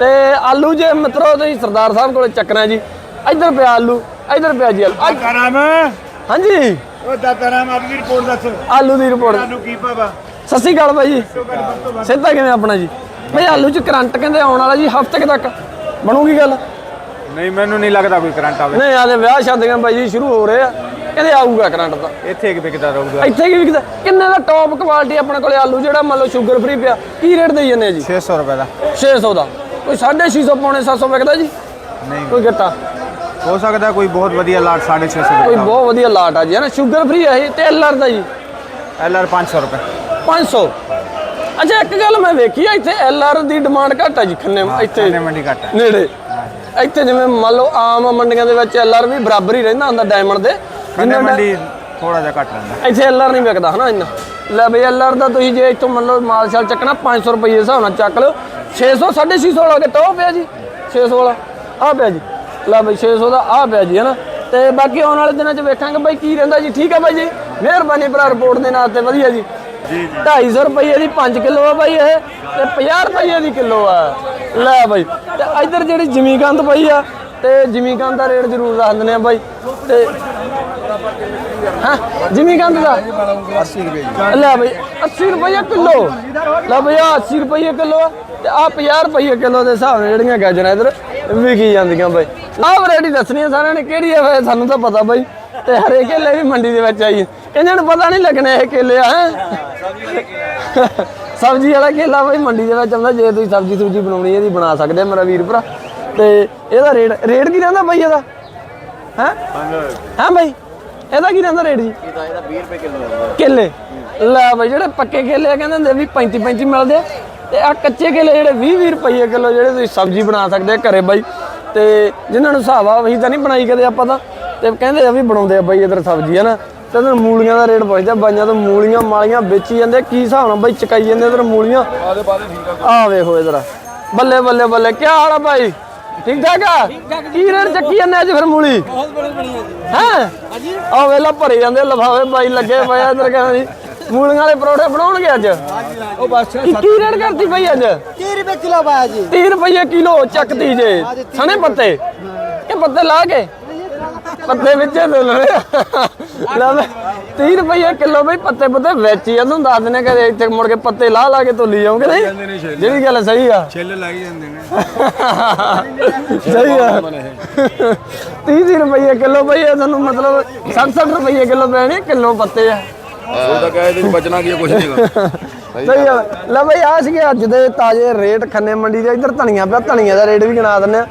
ਤੇ ਆਲੂ ਜੇ ਮਿੱਤਰੋ ਤੁਸੀਂ ਸਰਦਾਰ ਸਾਹਿਬ ਕੋਲੇ ਚੱਕਣਾ ਜੀ ਇੱਧਰ ਪਿਆ ਆਲੂ ਇੱਧਰ ਪਿਆ ਜੀ ਆਲੂ। ਅੱਜ- ਦਾਤਾਰਾਮ ਹਾਂਜੀ? ਉਹ ਦਾਤਾਰਾਮ ਆਪਣੀ ਰਿਪੋਰਟ ਦੱਸ। ਆਲੂ ਦੀ ਰਿਪੋਰਟ ਤੁਹਾਨੂੰ ਕੀ ਪਤਾ ਸਤਿ ਸ਼੍ਰੀ ਅਕਾਲ ਬਾਈ ਜੀ ਸਿੱਧਾ ਕਿਵੇਂ ਆਪਣਾ ਜੀ? ਬਈ ਆਲੂ ਚ ਕਰੰਟ ਕਹਿੰਦੇ ਆਉਣ ਵਾਲਾ ਜੀ ਹਫ਼ਤੇ ਕੁ ਤੱਕ। ਬਣੂਗੀ ਗੱਲ? ਨਹੀਂ ਮੈਨੂੰ ਨਹੀਂ ਲੱਗਦਾ ਕੋਈ ਕਰੰਟ ਆਵੇ। ਨਹੀਂ ਆਦੇ ਵਿਆਹ ਸ਼ਾਦੀਆਂ ਬਾਈ ਜੀ ਸ਼ੁਰੂ ਹੋ ਰਹੇ ਆ। ਕਹਿੰਦੇ ਆਊਗਾ ਕਰੰਟ ਤਾਂ। ਇੱਥੇ ਕਿ ਵਿਕਦਾ ਰਹੂਗਾ। ਇੱਥੇ ਕੀ ਵਿਕਦਾ? ਕਿੰਨੇ ਦਾ ਟੌਪ ਕੁਆਲਿਟੀ ਆਪਣੇ ਕੋਲੇ ਆਲੂ? ਜਿਹੜਾ ਮੰਨ ਲਓ ਸ਼ੂਗਰ ਫ੍ਰੀ ਪਿਆ ਕੀ ਰੇਟ ਦੇਈ ਜਾਂਦੇ ਆ ਜੀ? 600 ਰੁਪਏ ਦਾ। 600 ਦਾ। ਕੋਈ 650 ਪੌਣੇ 700 ਵਿਕਦਾ ਜੀ? ਨਹੀਂ। ਕੋਈ ਗੱਟਾ ਹੋ ਸਕਦਾ ਕੋਈ ਬਹੁਤ ਵਧੀਆ ਲਾਟ 650 ਕੋਈ ਦਾ। ਬਹੁਤ ਵਧੀਆ ਲਾਟ ਆ ਜੀ ਹੈ ਨਾ? ਸ਼ੂਗਰ ਫ੍ਰੀ ਹੈ ਇਹ ਤੇ ਐਲਆਰ ਦਾ ਜੀ। ਐਲ ਆਰ 500 ਰੁਪਏ। 500 ਅੱਛਾ ਇੱਕ ਗੱਲ ਮੈਂ ਵੇਖੀ ਆ ਇੱਥੇ ਐਲਆਰ ਦੀ ਡਿਮਾਂਡ ਘੱਟ ਆ ਜੀ ਖੰਨੇ ਇੱਥੇ ਖੰਨੇ ਮੰਡੀ ਘੱਟ ਨੇੜੇ। ਇੱਥੇ ਜਿਵੇਂ ਮੰਨ ਲਓ ਆਮ ਮੰਡੀਆਂ ਦੇ ਵਿੱਚ ਐਲਆਰ ਵੀ ਬਰਾਬਰ ਹੀ ਰਹਿੰਦਾ ਹੁੰਦਾ ਡਾਇਮੰਡ ਦੇ। ਖੰਨੇ ਮੰਡੀ ਥੋੜਾ ਜਿਹਾ ਘੱਟ ਰਹਿੰਦਾ। ਇੱਥੇ ਐਲਆਰ ਨਹੀਂ ਵਿਕਦਾ ਹਨਾ ਇੰਨਾ? ਲੈ ਬਈ ਐਲਆਰ ਦਾ ਤੁਸੀਂ ਜੇ ਇੱਥੋਂ ਮੰਨ ਲਓ ਮਾਲ ਸ਼ਾਲ ਚੱਕਣਾ 500 ਰੁਪਏ ਦੇ ਹਿਸਾਬ ਨਾਲ ਚੱਕ ਲਓ। 600 650 ਵਾਲਾ ਕਿ ਟੋਪ ਪਿਆ ਜੀ? 600 ਵਾਲਾ ਆ ਪਿਆ ਜੀ। ਲੈ ਬਈ 600 ਦਾ ਆ ਪਿਆ ਜੀ ਹਨਾ? ਤੇ ਬਾਕੀ ਆਉਣ ਵਾਲੇ ਦਿਨਾਂ 'ਚ ਵੇਖਾਂਗੇ ਬਈ ਕੀ ਰਹਿੰਦਾ ਜੀ। ਠੀਕ ਆ ਬਾਈ ਜੀ? ਮਿਹਰਬਾਨੀ ਭਰਾ ਰਿਪੋਰਟ ਦੇ ਨਾਲ ਤੇ ਵਧੀਆ ਜੀ। ਜੀ 250 ਰੁਪਏ ਦੀ 5 ਕਿਲੋ ਆ ਬਾਈ ਇਹ ਤੇ 50 ਰੁਪਏ ਦੀ ਕਿਲੋ ਆ। ਲੈ ਬਾਈ ਤੇ ਇੱਧਰ ਜਿਹੜੀ ਜਮੀਕੰਦ ਪਈ ਆ ਤੇ ਜਮੀਕੰਦ ਦਾ ਰੇਟ ਜ਼ਰੂਰ ਦੱਸ ਦਿੰਦੇ ਆ ਬਾਈ। ਤੇ ਹਾਂ ਜਮੀਕੰਦ ਦਾ 80 ਰੁਪਏ ਲੈ ਬਈ 80 ਰੁਪਏ ਕਿਲੋ। ਲੈ ਬਈ ਆਹ 80 ਰੁਪਏ ਕਿਲੋ ਆ ਤੇ ਆ 50 ਰੁਪਏ ਕਿਲੋ ਦੇ ਹਿਸਾਬ ਨਾਲ ਜਿਹੜੀਆਂ ਗਾਜਰਾਂ ਇਧਰ ਵਿਕੀ ਜਾਂਦੀਆਂ ਬਈ। ਆਹ ਵੈਰਾਈਟੀ ਦੱਸਣੀ ਆ ਸਾਰਿਆਂ ਨੇ ਕਿਹੜੀ ਆ ਸਾਨੂੰ ਤਾਂ ਪਤਾ ਬਈ। ਤੇ ਹਰੇ ਕੇਲੇ ਵੀ ਮੰਡੀ ਦੇ ਵਿੱਚ ਆਈ। ਇਹਨਾਂ ਨੂੰ ਪਤਾ ਨਹੀਂ ਲੱਗਣਾ ਇਹ ਕੇਲੇ ਆ ਹੈਂ। ਸਬਜ਼ੀ ਵਾਲਾ ਕੇਲਾ ਬਈ ਮੰਡੀ ਦੇ ਵਿੱਚ ਆਉਂਦਾ ਜੇ ਤੁਸੀਂ ਸਬਜ਼ੀ ਸੁਬਜ਼ੀ ਬਣਾਉਣੀ ਇਹਦੀ ਬਣਾ ਸਕਦੇ ਆ ਮੇਰਾ ਵੀਰ ਭਰਾ। ਤੇ ਇਹਦਾ ਰੇਟ ਰੇਟ ਕੀ ਰਹਿੰਦਾ ਬਈ ਇਹਦਾ? ਹੈ? ਹਾਂ ਬਈ? ਇਹਦਾ ਕੀ ਰਹਿੰਦਾ ਰੇਟ ਜੀ? ਇਹਦਾ ਇਹਦਾ 20 ਰੁਪਏ ਕਿਲੋ ਕੇਲੇ। ਲੈ ਬਈ ਜਿਹੜੇ ਪੱਕੇ ਕੇਲੇ ਆ ਕਹਿੰਦੇ ਹੁੰਦੇ ਵੀ 35 35 ਮਿਲਦੇ ਆ। ਤੇ ਆ ਕੱਚੇ ਕੇਲੇ ਜਿਹੜੇ 20 20 ਰੁਪਏ ਕਿਲੋ ਜਿਹੜੇ ਤੁਸੀਂ ਸਬਜ਼ੀ ਬਣਾ ਸਕਦੇ ਆ ਘਰੇ ਬਈ। ਤੇ ਜਿਨ੍ਹਾਂ ਨੂੰ ਹਿਸਾਬ ਆ ਅਸੀਂ ਤਾਂ ਨਹੀਂ ਬਣਾਈ ਕਦੇ ਆਪਾਂ ਤਾਂ। ਤੇ ਕਹਿੰਦੇ ਆ ਵੀ ਬਣਾਉਂਦੇ ਆ ਬਈ ਇਧਰ ਸਬਜ਼ੀ ਹੈ ਨਾ? ਤੇ ਇਹਨਾਂ ਮੂਲੀਆਂ ਦਾ ਰੇਟ ਪੁੱਛਦੇ ਬਾਈਆਂ ਤੋਂ ਮੂਲੀਆਂ ਮਾਲੀਆਂ ਵੇਚੀ ਜਾਂਦੇ ਕੀ ਹਿਸਾਬ ਨਾਲ ਬਈ ਚਕਾਈ ਜਾਂਦੇ ਇਧਰ ਮੂਲੀਆਂ? ਆ। ਵੇਖੋ ਇਧਰ। ਬੱਲੇ ਬੱਲੇ ਬੱਲੇ ਕੀ ਹਾਲ ਆ ਭਾਈ? ਠੀਕ ਠਾਕ ਆ? ਕੀ ਰੇਟ ਚੱਕੀ ਜਾਂਦੇ ਅੱਜ ਫਿਰ ਮੂਲੀ? ਬਹੁਤ ਬੜੀ ਬਣੀ ਹੈ? ਆ ਵੇਲਾ ਭਰੇ ਜਾਂਦੇ ਲਫਾਵੇ ਬਾਈ ਲੱਗੇ ਪਏ ਆ ਇਧਰ ਕਹਿੰਦੇ ਜੀ ਮੂਲੀਆਂ ਵਾਲੇ ਪਰੌਠੇ ਬਣਾਉਣਗੇ ਅੱਜ? ਉਹ ਬਸ ਕੀ ਰੇਟ ਕਰਤੀ ਬਈ ਅੱਜ? 30 ਰੁਪਏ ਕਿਲੋ ਪਾਇਆ ਜੀ। 30 ਰੁਪਏ ਕਿਲੋ ਚੱਕਦੀ ਜੇ। ਸਣੇ ਪੱਤੇ? ਇਹ ਪੱਤੇ ਲਾ ਕੇ? ਪੱਤੇ ਵਿੱਚ ਦੇ ਲੈ ਲੈ ਮੈਂ 30 ਰੁਪਏ ਕਿਲੋ ਬਈ ਪੱਤੇ ਪੱਤੇ ਵਿੱਚ ਤੁਹਾਨੂੰ ਦੱਸ ਦਿੰਦੇ ਕਿ ਇੱਥੇ ਮੁੜ ਕੇ ਪੱਤੇ ਲਾ ਲਾ ਕੇ ਤੋਲੀ ਜਾਓਗੇ ਨਹੀਂ? ਜਿਹੜੀ ਗੱਲ ਸਹੀ ਆ। ਛਿੱਲ ਲਾਈ ਜਾਂਦੇ ਨੇ। ਸਹੀ ਆ। 30 ਰੁਪਏ ਕਿਲੋ ਬਈ ਇਹ ਤੁਹਾਨੂੰ ਮਤਲਬ 60 ਰੁਪਏ ਕਿਲੋ ਪੈਣੇ ਕਿਲੋ ਪੱਤੇ ਆ। ਉਹ ਤਾਂ ਕਹੇ ਤੇ ਬਚਣਾ ਕੀ ਕੁਝ ਨਹੀਂਗਾ ਸਹੀ ਆ। ਲੈ ਬਈ ਆ ਸੀਗੇ ਅੱਜ ਦੇ ਤਾਜ਼ੇ ਰੇਟ ਖੰਨੇ ਮੰਡੀ ਦੇ। ਇੱਧਰ ਧਨੀਆ ਪਿਆ ਧਨੀਆ ਦਾ ਰੇਟ ਵੀ ਗਿਣਾ ਦਿੰਨੇ ਆ।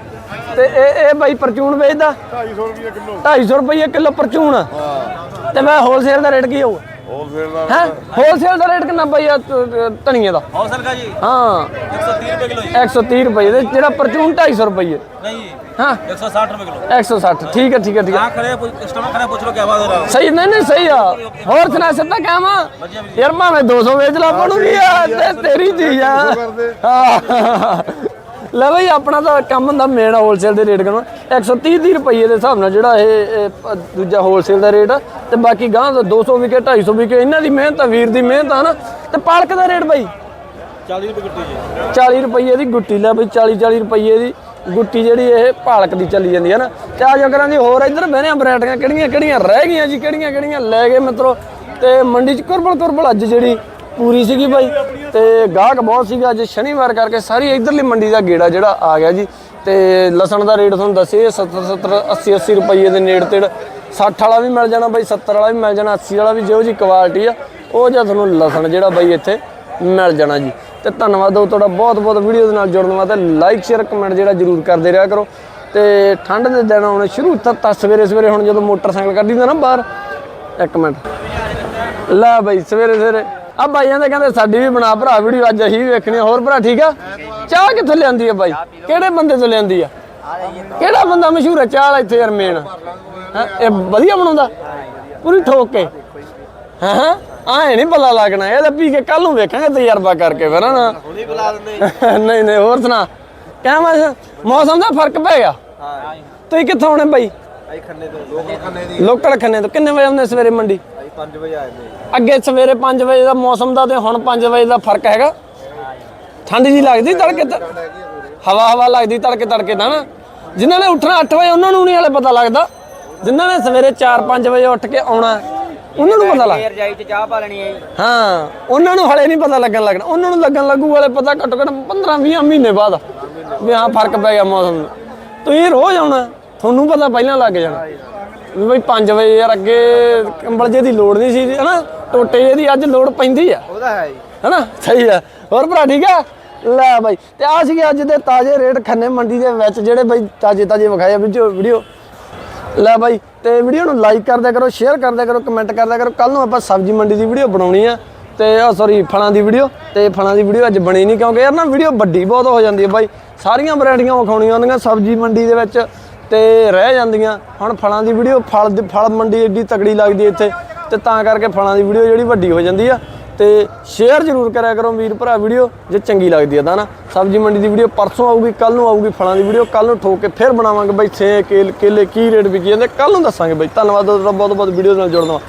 ਤੇ ਇਹ ਇਹ ਬਾਈ ਪਰਚੂਨ ਵੇਚਦਾ? 250 ਰੁਪਏ ਕਿਲੋ। 250 ਰੁਪਏ ਕਿਲੋ ਪਰਚੂਨ। ਹਾਂ ਤੇ ਮੈਂ ਹੋਲਸੇਲ ਦਾ ਰੇਟ ਕੀ ਹੋਊ? ਹੋਲਸੇਲ ਦਾ ਹੈ? ਹੋਲਸੇਲ ਦਾ ਰੇਟ ਕਿੰਨਾ ਬਾਈ ਧਣੀਏ ਦਾ? ਹੋਲਸੇਲ ਦਾ ਜੀ? ਹਾਂ। 130 ਰੁਪਏ ਕਿਲੋ ਜੀ। 130 ਰੁਪਏ ਦੇ ਜਿਹੜਾ ਪਰਚੂਨ 250 ਰੁਪਏ ਨਹੀਂ ਹਾਂ। 160 ਰੁਪਏ ਕਿਲੋ। 160 ਠੀਕ ਹੈ ਠੀਕ ਹੈ ਆ। ਖੜੇ ਕਸਟਮਰ ਖੜੇ ਪੁੱਛ ਲੋ ਕੀ ਆਵਾਜ਼ ਹੋ ਰਹਾ। ਸਹੀ ਨਹੀਂ ਨਹੀਂ ਸਹੀ ਆ। ਹੋਰ ਸੁਣਾ ਸਿੱਧਾ ਕਾਮ ਯਾਰ ਮੈਂ 200 ਵੇਚ ਲਾ ਪੜੂਗੀ ਯਾਰ ਤੇਰੀ ਜੀ ਆ। ਲੈ ਬਈ ਆਪਣਾ ਤਾਂ ਕੰਮ ਹੁੰਦਾ ਮੇਨ ਹੋਲਸੇਲ ਦੇ ਰੇਟ ਕਰਨਾ। 130 ਦੀ ਰੁਪਏ ਦੇ ਹਿਸਾਬ ਨਾਲ ਜਿਹੜਾ ਇਹ ਦੂਜਾ ਹੋਲਸੇਲ ਦਾ ਰੇਟ ਆ। ਤੇ ਬਾਕੀ ਗਾਂ ਦਾ 200 ਵਿਕੇ 250 ਵਿਕੇ ਇਹਨਾਂ ਦੀ ਮਿਹਨਤ ਆ ਵੀਰ ਦੀ ਮਿਹਨਤ ਆ ਨਾ। ਤੇ ਪਾਲਕ ਦਾ ਰੇਟ ਬਈ? 40 ਰੁਪਏ ਗੁੱਟੀ ਦੀ ਗੁੱਟੀ ਲੈ ਬਈ 40 40 ਰੁਪਏ ਦੀ ਗੁੱਟੀ ਜਿਹੜੀ ਇਹ ਪਾਲਕ ਦੀ ਚੱਲੀ ਜਾਂਦੀ ਹੈ ਨਾ। ਤੇ ਆ ਜਾ ਕਰਾਂ ਜੀ ਹੋਰ ਇੱਧਰ ਬਹਿਨੇ ਵੈਰਾਈਟੀਆਂ ਕਿਹੜੀਆਂ ਕਿਹੜੀਆਂ ਰਹਿ ਗਈਆਂ ਜੀ ਕਿਹੜੀਆਂ ਕਿਹੜੀਆਂ? ਲੈ ਗਏ ਮਿੱਤਰੋ। ਤੇ ਮੰਡੀ ਚ ਕੁਰਬਲ ਕੁਰਬਲ ਅੱਜ ਜਿਹੜੀ ਪੂਰੀ ਸੀਗੀ ਬਾਈ। ਤੇ ਗਾਹਕ ਬਹੁਤ ਸੀਗਾ ਅੱਜ ਸ਼ਨੀਵਾਰ ਕਰਕੇ ਸਾਰੀ ਇੱਧਰਲੀ ਮੰਡੀ ਦਾ ਗੇੜਾ ਜਿਹੜਾ ਆ ਗਿਆ ਜੀ। ਤੇ ਲਸਣ ਦਾ ਰੇਟ ਤੁਹਾਨੂੰ ਦੱਸੇ 70 70 80 80 ਰੁਪਏ ਦੇ ਨੇੜੇ ਤੇੜ। 60 ਵਾਲਾ ਵੀ ਮਿਲ ਜਾਣਾ ਬਾਈ 70 ਵਾਲਾ ਵੀ ਮਿਲ ਜਾਣਾ 80 ਵਾਲਾ ਵੀ ਜਿਹੋ ਜੀ ਕੁਆਲਿਟੀ ਆ, ਉਹ ਜਿਹਾ ਤੁਹਾਨੂੰ ਲਸਣ ਜਿਹੜਾ ਬਾਈ ਇੱਥੇ ਮਿਲ ਜਾਣਾ ਜੀ। ਤੇ ਧੰਨਵਾਦ ਹੋ ਤੁਹਾਡਾ ਬਹੁਤ ਬਹੁਤ ਵੀਡੀਓ ਦੇ ਨਾਲ ਜੁੜਨ ਵਾਸਤੇ। ਲਾਈਕ ਸ਼ੇਅਰ ਕਮੈਂਟ ਜਿਹੜਾ ਜਰੂਰ ਕਰਦੇ ਰਿਹਾ ਕਰੋ। ਤੇ ਠੰਡ ਦੇ ਦਿਨ ਆਉਣੇ ਸ਼ੁਰੂ, ਤਾਂ ਸਵੇਰੇ ਸਵੇਰੇ ਹੁਣ ਜਦੋਂ ਮੋਟਰਸਾਈਕਲ ਕੱਢੀਦਾ ਨਾ ਬਾਹਰ, ਇੱਕ ਮਿੰਟ। ਲੈ ਬਾਈ, ਸਵੇਰੇ ਸਵੇਰੇ। ਆ ਬਾਈਆਂ ਦੇ ਕਹਿੰਦੇ ਸਾਡੀ ਵੀ ਬਣਾ ਭਰਾ, ਵੀਡੀਓ ਅੱਜ ਅਸੀਂ ਵੇਖਣੀ ਹੋਰ ਭਰਾ, ਠੀਕ ਆ? ਚਾਹ ਕਿੱਥੋਂ ਲਿਆਂਦੀ ਆ ਬਾਈ? ਕਿਹੜੇ ਬੰਦੇ ਤੋਂ ਲਿਆਂਦੀ ਆ? ਕਿਹੜਾ ਬੰਦਾ ਮਸ਼ਹੂਰ ਹੈ ਚਾਹ ਇੱਥੇ ਯਾਰ ਮੇਨ ਇਹ ਵਧੀਆ ਬਣਾਉਂਦਾ? ਪੂਰੀ ਠੋਕ ਕੇ। ਹਾਂ ਹਾਂ? ਆਏ ਨਹੀਂ ਬੱਲਾ ਲੱਗਣਾ, ਇਹ ਤਾਂ ਕੇ ਕੱਲ ਨੂੰ ਵੇਖਾਂਗੇ ਤਜਰਬਾ ਕਰਕੇ ਫਿਰ ਨਾ? ਨਹੀਂ ਨਹੀਂ, ਹੋਰ ਸੁਣਾ। ਕਹਿ ਮੌਸਮ ਦਾ ਫ਼ਰਕ ਪੈ ਗਿਆ। ਹਾਂ ਤੁਸੀਂ ਕਿੱਥੋਂ ਆਉਣੇ ਬਾਈ? ਲੋਕਲ ਖੰਨੇ ਦੀ। ਤੋਂ। ਕਿੰਨੇ ਵਜੇ ਆਉਂਦੇ ਸਵੇਰੇ ਮੰਡੀ? ਅੱਗੇ ਸਵੇਰੇ 5 ਵਜੇ ਦਾ ਮੌਸਮ ਦਾ ਤੇ ਹੁਣ 5 ਵਜੇ ਦਾ ਫ਼ਰਕ ਹੈਗਾ। ਠੰਡ ਜੀ ਲੱਗਦੀ ਤੜਕੇ ਹਵਾ ਹਵਾ ਲੱਗਦੀ ਤੜਕੇ ਤੜਕੇ ਨਾ। ਜਿਨ੍ਹਾਂ ਨੇ ਉੱਠਣਾ 8 ਵਜੇ ਉਹਨਾਂ ਨੂੰ ਨਹੀਂ ਹਲੇ ਪਤਾ ਲੱਗਦਾ। ਜਿਨ੍ਹਾਂ ਨੇ ਸਵੇਰੇ 4-5 ਵਜੇ ਉੱਠ ਕੇ ਆਉਣਾ ਉਹਨਾਂ ਨੂੰ ਪਤਾ ਲੱਗ ਰਜਾਈ ਚ ਚਾਹ ਪਾ ਲੈਣੀ ਹੈ ਹਾਂ ਉਹਨਾਂ ਨੂੰ ਹਲੇ ਨਹੀਂ ਪਤਾ ਲੱਗਣ ਲੱਗਣਾ। ਉਹਨਾਂ ਨੂੰ ਲੱਗਣ ਲੱਗੂ ਵਾਲੇ ਪਤਾ ਘੱਟੋ ਘੱਟ 15-20 ਮਹੀਨੇ ਬਾਅਦ ਵੀ ਹਾਂ ਫ਼ਰਕ ਪੈ ਗਿਆ ਮੌਸਮ ਨੂੰ। ਤੁਸੀਂ ਰੋਜ਼ ਆਉਣਾ। ਤੁਹਾਨੂੰ ਪਤਾ ਪਹਿਲਾਂ ਲੱਗ ਜਾਣਾ। ਵੀ ਬਈ 5 ਵਜੇ ਯਾਰ ਅੱਗੇ ਕੰਬਲ ਜੇ ਦੀ ਲੋੜ ਨਹੀਂ ਸੀ ਹਨਾ? ਟੋਟੇ ਜੇ ਦੀ ਅੱਜ ਲੋੜ ਪੈਂਦੀ ਆ। ਉਹਦਾ ਹੈ ਜੀ ਹਨਾ? ਸਹੀ ਆ। ਹੋਰ ਭਰਾ ਠੀਕ ਆ? ਲੈ ਬਾਈ ਤੇ ਆ ਸੀਗੇ ਅੱਜ ਦੇ ਤਾਜ਼ੇ ਰੇਟ ਖੰਨੇ ਮੰਡੀ ਦੇ ਵਿੱਚ ਜਿਹੜੇ ਬਾਈ ਤਾਜ਼ੇ ਤਾਜ਼ੇ ਵਿਖਾਏ ਆ ਵੀਡੀਓ ਲੈ ਬਾਈ ਤੇ ਵੀਡੀਓ ਨੂੰ ਲਾਈਕ ਕਰ ਦਿਆ ਕਰੋ ਸ਼ੇਅਰ ਕਰ ਦਿਆ ਕਰੋ ਕਮੈਂਟ ਕਰ ਦਿਆ ਕਰੋ। ਕੱਲ ਨੂੰ ਆਪਾਂ ਸਬਜ਼ੀ ਮੰਡੀ ਦੀ ਵੀਡੀਓ ਬਣਾਉਣੀ ਆ। ਤੇ ਆ ਸੌਰੀ ਫਲਾਂ ਦੀ ਵੀਡੀਓ ਤੇ ਫਲਾਂ ਦੀ ਵੀਡੀਓ ਅੱਜ ਬਣੀ ਨਹੀਂ ਕਿਉਂਕਿ ਯਾਰ ਨਾ ਵੀਡੀਓ ਵੱਡੀ ਬਹੁਤ ਹੋ ਜਾਂਦੀ ਹੈ ਬਾਈ। ਸਾਰੀਆਂ ਵੈਰਾਈਟੀਆਂ ਵਿਖਾਉਣੀਆਂ ਹੁੰਦੀਆਂ ਸਬਜ਼ੀ ਮੰਡੀ ਦੇ ਵਿੱਚ। ਤੇ ਰਹਿ ਜਾਂਦੀਆਂ। ਹੁਣ ਫਲਾਂ ਦੀ ਵੀਡੀਓ ਫਲ ਦੀ, ਫਲ ਮੰਡੀ ਏਡੀ ਤਕੜੀ ਲੱਗਦੀ ਹੈ ਇੱਥੇ। ਤੇ ਤਾਂ ਕਰਕੇ ਫਲਾਂ ਦੀ ਵੀਡੀਓ ਜਿਹੜੀ ਵੱਡੀ ਹੋ ਜਾਂਦੀ ਆ। ਤੇ ਸ਼ੇਅਰ ਜ਼ਰੂਰ ਕਰਿਆ ਕਰੋ ਵੀਰ ਭਰਾ ਵੀਡੀਓ ਜੇ ਚੰਗੀ ਲੱਗਦੀ ਆ ਤਾਂ ਨਾ। ਸਬਜ਼ੀ ਮੰਡੀ ਦੀ ਵੀਡੀਓ ਪਰਸੋਂ ਆਊਗੀ ਕੱਲ ਨੂੰ ਆਊਗੀ ਫਲਾਂ ਦੀ ਵੀਡੀਓ ਕੱਲ ਨੂੰ ਠੋਕ ਕੇ ਫਿਰ ਬਣਾਵਾਂਗੇ। ਬਈ ਛੇ ਕੇਲ, ਕੇਲੇ ਕੀ ਰੇਟ ਵਿਕੀ ਜਾਂਦੇ ਕੱਲ ਨੂੰ ਦੱਸਾਂਗੇ ਬਈ। ਧੰਨਵਾਦ ਤੁਹਾਡਾ ਬਹੁਤ ਬਹੁਤ ਵੀਡੀਓ ਨਾਲ ਜੁੜਨ ਦਾ